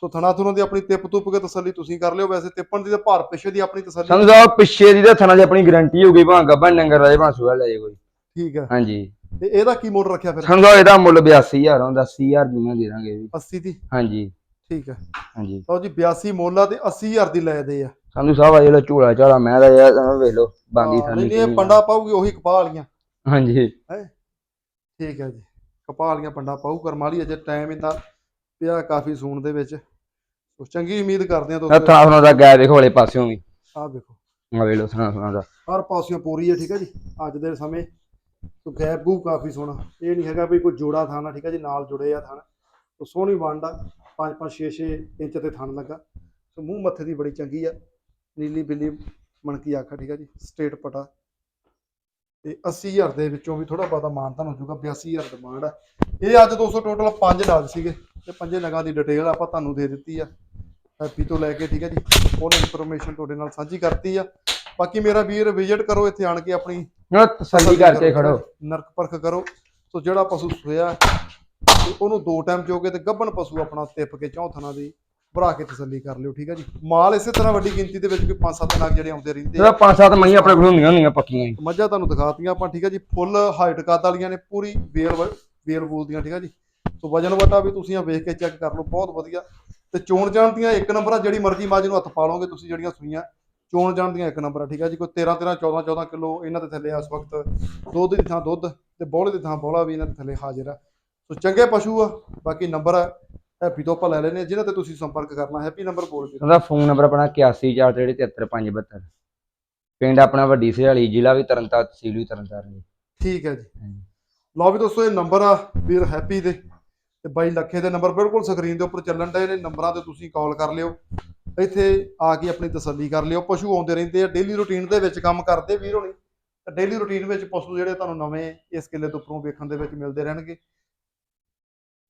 ਤੋ ਥਣਾ ਥੁਣਾ ਦੀ ਆਪਣੀ ਤਿੱਪ ਤੁੱਪ ਕੇ ਤਸੱਲੀ ਤੁਸੀਂ ਕਰ ਲਿਓ। ਵੈਸੇ ਤਿੱਪਣ ਦੀ ਤੇ ਭਾਰ ਪਿਛੇ ਦੀ ਆਪਣੀ ਤਸੱਲੀ। ਸਾਹਿਬ ਪਿੱਛੇ ਦੀ ਤਾਂ ਥਣਾ ਦੀ ਆਪਣੀ ਗਾਰੰਟੀ ਹੋ ਗਈ ਭਾਂ ਗੱਬਨ ਡੰਗਰ ਰਾਜੇ ਭਾਂ ਸੂਆ ਲੈ ਜੇ ਕੋਈ। ਠੀਕ ਹੈ। ਹਾਂਜੀ। ਤੇ ਇਹਦਾ ਕੀ ਮੋੜ ਰੱਖਿਆ ਫਿਰ? ਸਾਹਿਬ ਇਹਦਾ ਮੁੱਲ 82000 ਹੁੰਦਾ 80000 ਦੀ ਮੈਂ ਦੇ ਦਾਂਗੇ ਵੀ 80 ਦੀ? ਹਾਂਜੀ। ਠੀਕ ਹੈ। ਹਾਂਜੀ। ਲਓ ਜੀ 82 ਮੋਲਾ ਤੇ 80000 ਦੀ ਲੈ ਦੇ ਆ। ਸੰਧੂ ਸਾਹਿਬ ਆ ਜਿਹੜਾ ਝੋਲਾ ਝਾਲਾ ਮੈਂ ਦਾ ਯਾਰ ਤੁਹਾਨੂੰ ਵੇਖ ਲਓ ਬਾਂਦੀ ਹਾਂ, ਥਾਨੀ ਨਹੀਂ ਇਹ ਪੰਡਾ ਪਾਊਗੀ ਉਹੀ ਕਪਾਹ ਵਾਲੀਆਂ। ਹਾਂਜੀ। ਠੀਕ ਹੈ ਜੀ। ਕਪਾਹ ਵਾਲੀਆਂ ਪੰਡਾ ਪਾਊ ਕਰਮ ਵਾਲੀ ਅਜੇ ਟਾਈਮ ਇੰਦਾ ਪਿਆ ਕਾਫੀ ਸੂਣ ਦੇ ਵਿੱਚ। ਸੋ ਚੰਗੀ ਉਮੀਦ ਕਰਦੇ ਆ ਇਹ ਦੋਸਤੋ ਥਾਂ ਥਾਂ ਦਾ ਗੈਪ ਵੇਖੋ ਵਾਲੇ ਪਾਸਿਓਂ ਵੀ। ਆਹ ਵੇਖੋ। ਆ ਵੇਖ ਲਓ ਦਾ। ਹਰ ਪਾਸਿਓਂ ਪੂਰੀ ਹੈ ਠੀਕ ਹੈ ਜੀ। ਅੱਜ ਦੇ ਸਮੇਂ ਸੋ ਗੈਪ ਗੂ ਕਾਫੀ ਸੋਹਣਾ। ਇਹ ਨਹੀਂ ਹੈਗਾ ਵੀ ਕੋਈ ਜੋੜਾ ਥਾਣਾ ਠੀਕ ਹੈ ਜੀ ਨਾਲ ਜੁੜੇ ਆ ਥਣ ਸੋ ਸੋਹਣੀ ਵੰਡ ਆ 5 5 6 6 ਇੰਚ ਤੇ ਥਣ ਲੱਗਾ। ਸੋ ਮੂੰਹ ਮੱਥੇ ਦੀ ਬੜੀ ਚੰਗੀ ਆ। ਨੀਲੀ ਬਿੱਲੀ ਮਣਕੀ ਆਖਾ ਠੀਕ ਹੈ ਜੀ? ਸਟੇਟ ਪਟਾ। ਤੇ 80000 ਦੇ ਵਿੱਚੋਂ ਵੀ ਥੋੜਾ ਬਹੁਤਾ ਮਾਨਤਾਨ ਹੋ ਜਾਊਗਾ 82000 ਡਿਮਾਂਡ ਆ। ਇਹ ਅੱਜ 200 ਟੋਟਲ ਪੰਜ ਨਗ ਸੀਗੇ ਤੇ ਪੰਜੇ ਨਗਾਂ ਦੀ ਡਿਟੇਲ ਆਪਾਂ ਤੁਹਾਨੂੰ ਦੇ ਦਿੱਤੀ ਆ। ਹੈਪੀ ਤੋਂ ਲੈ ਕੇ ਠੀਕ ਹੈ ਜੀ? ਫੁੱਲ ਇਨਫੋਰਮੇਸ਼ਨ ਤੁਹਾਡੇ ਨਾਲ ਸਾਂਝੀ ਕਰਤੀ ਆ। ਬਾਕੀ ਮੇਰਾ ਵੀਰ ਵਿਜ਼ਿਟ ਕਰੋ ਇੱਥੇ ਆਣ ਕੇ ਆਪਣੀ ਤਸੱਲੀ ਕਰਕੇ ਖੜੋ। ਨਰਕ ਪਰਖ ਕਰੋ। ਸੋ ਜਿਹੜਾ ਪਸ਼ੂ ਸੋਇਆ ਉਹਨੂੰ ਦੋ ਟਾਈਮ ਚੋਗੇ ਤੇ ਗੱਭਣ ਪਸ਼ੂ ਆਪਣਾ ਤਿੱਪ ਕੇ ਚੌਥਣਾ ਦੀ ਭਰਾ ਕੇ ਤਸੱਲੀ ਕਰ ਲਿਓ ਠੀਕ ਹੈ ਜੀ? ਮਾਲ ਇਸੇ ਤਰ੍ਹਾਂ ਵੱਡੀ ਗਿਣਤੀ ਦੇ ਵਿੱਚ ਕੋਈ 5-7 ਨਗ ਜਿਹੜੇ ਆਉਂਦੇ ਰਹਿੰਦੇ ਆ। ਪੰਜ ਸੱਤ ਮਣੀ ਆਪਣੇ ਕੋਲ ਹੁੰਦੀਆਂ ਹੁੰਦੀਆਂ ਪੱਕੀਆਂ ਹੀ। ਮੱਝਾਂ ਤੁਹਾਨੂੰ ਦਿਖਾਤੀਆਂ ਆਪਾਂ ਠੀਕ ਹੈ ਜੀ? ਫੁੱਲ ਹਾਈਟ ਕੱਦ ਵਾਲੀਆਂ ਨੇ ਪੂਰੀ ਵੇਲ ਵੇਲ ਬੂਲ ਦੀਆਂ ਠੀਕ ਹੈ ਜੀ? ਸੋ ਵਜਨ ਵਟਾ ਵੀ ਤੁਸੀਂ ਆ ਵੇਖ ਕੇ ਚੈੱਕ ਕਰ ਲਓ ਬਹੁਤ ਵਧੀਆ। ਤੇ ਚੋਣ ਜਾਣ ਦੀਆਂ ਇੱਕ ਨੰਬਰ ਆ ਜਿਹੜੀ ਮਰਜ਼ੀ ਮੱਝ ਨੂੰ ਹੱਥ ਪਾ ਲਓਗੇ ਤੁਸੀਂ ਜਿਹੜੀਆਂ ਸੂਈਆਂ ਚੋਣ ਜਾਣ ਦੀਆਂ ਇੱਕ ਨੰਬਰ ਆ ਠੀਕ ਹੈ ਜੀ? ਕੋਈ 13 13 14 14 ਕਿਲੋ ਇਹਨਾਂ ਦੇ ਥੱਲੇ ਆ ਇਸ ਵਕਤ ਦੁੱਧ ਦੀ ਥਾਂ ਦੁੱਧ ਤੇ ਬੋਲੇ ਦੀ ਥਾਂ ਬੋਲਾ ਵੀ ਇਹਨਾਂ ਦੇ ਥੱਲੇ ਹਾਜ਼ਰ ਆ। ਸੋ ਚੰਗੇ ਪਸ਼ੂ ਆ ਬਾਕੀ ਨੰਬਰ ਆ ਹੈਪੀ ਤੋਂ ਆਪਾਂ ਲੈ ਲੈਨੇ ਜਿਨ੍ਹਾਂ ਤੇ ਤੁਸੀਂ ਸੰਪਰਕ ਕਰਨਾ ਹੈਪੀ ਨੰਬਰ ਬੋਲ ਕੇ ਉਹਦਾ ਫੋਨ ਨੰਬਰ ਆਪਣਾ 8143733572 ਪਿੰਡ ਆਪਣਾ ਵੱਡੀ ਸਿਹਾਲੀ ਜ਼ਿਲ੍ਹਾ ਵੀ ਤਰਨਤਾਰਨ ਤਹਿਸੀਲ ਵੀ ਤਰਨਤਾਰਨ ਜੀ। ਠੀਕ ਹੈ ਜੀ। ਲਓ ਵੀ ਦੋਸਤੋ ਇਹ ਨੰਬਰ ਆ ਵੀਰ ਹੈਪੀ ਦੇ। ਤੇ ਬਾਈ ਲੱਖੇ ਦੇ ਨੰਬਰ ਬਿਲਕੁਲ ਸਕਰੀਨ ਦੇ ਉੱਪਰ ਚੱਲਣ ਡਏ ਨੇ। ਨੰਬਰਾਂ ਤੇ ਤੁਸੀਂ ਕਾਲ ਕਰ ਲਿਓ। ਇੱਥੇ ਆ ਕੇ ਆਪਣੀ ਤਸੱਲੀ ਕਰ ਲਿਓ। ਪਸ਼ੂ ਆਉਂਦੇ ਰਹਿੰਦੇ ਆ। ਡੇਲੀ ਰੁਟੀਨ ਦੇ ਵਿੱਚ ਕੰਮ ਕਰਦੇ ਵੀਰ ਹੋਣੀ। ਤੇ ਡੇਲੀ ਰੁਟੀਨ ਵਿੱਚ ਪਸ਼ੂ ਜਿਹੜੇ ਤੁਹਾਨੂੰ ਨਵੇਂ ਇਸ ਕਿੱਲੇ ਤੋਂ ਉੱਪਰੋਂ ਵੇਖਣ ਦੇ ਵਿੱਚ ਮਿਲਦੇ ਰਹਿਣਗੇ।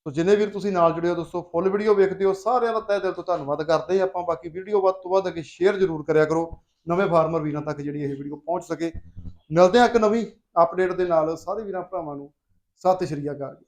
ਸੋ ਜਿੰਨੇ ਵੀਰ ਤੁਸੀਂ ਨਾਲ ਜੁੜੇ ਹੋ ਦੋਸਤੋ ਫੁੱਲ ਵੀਡੀਓ ਵੇਖਦੇ ਹੋ, ਸਾਰਿਆਂ ਦਾ ਤਹਿ ਦਿਲ ਤੋਂ ਧੰਨਵਾਦ ਕਰਦੇ ਹਾਂ। ਆਪਾਂ ਬਾਕੀ ਵੀਡੀਓ ਵੱਧ ਤੋਂ ਵੱਧ ਅੱਗੇ ਸ਼ੇਅਰ ਜ਼ਰੂਰ ਕਰਿਆ ਕਰੋ, ਨਵੇਂ ਫਾਰਮਰ ਵੀਰਾਂ ਤੱਕ ਜਿਹੜੀ ਇਹ ਵੀਡੀਓ ਪਹੁੰਚ ਸਕੇ। ਮਿਲਦੇ ਹਾਂ ਇੱਕ ਨਵੀਂ ਅਪਡੇਟ ਦੇ ਨਾਲ। ਸਾਰੇ ਵੀਰਾਂ, ਭਰਾਵਾਂ ਨੂੰ ਸਤਿ ਸ਼੍ਰੀ ਅਕਾਲ ਜੀ।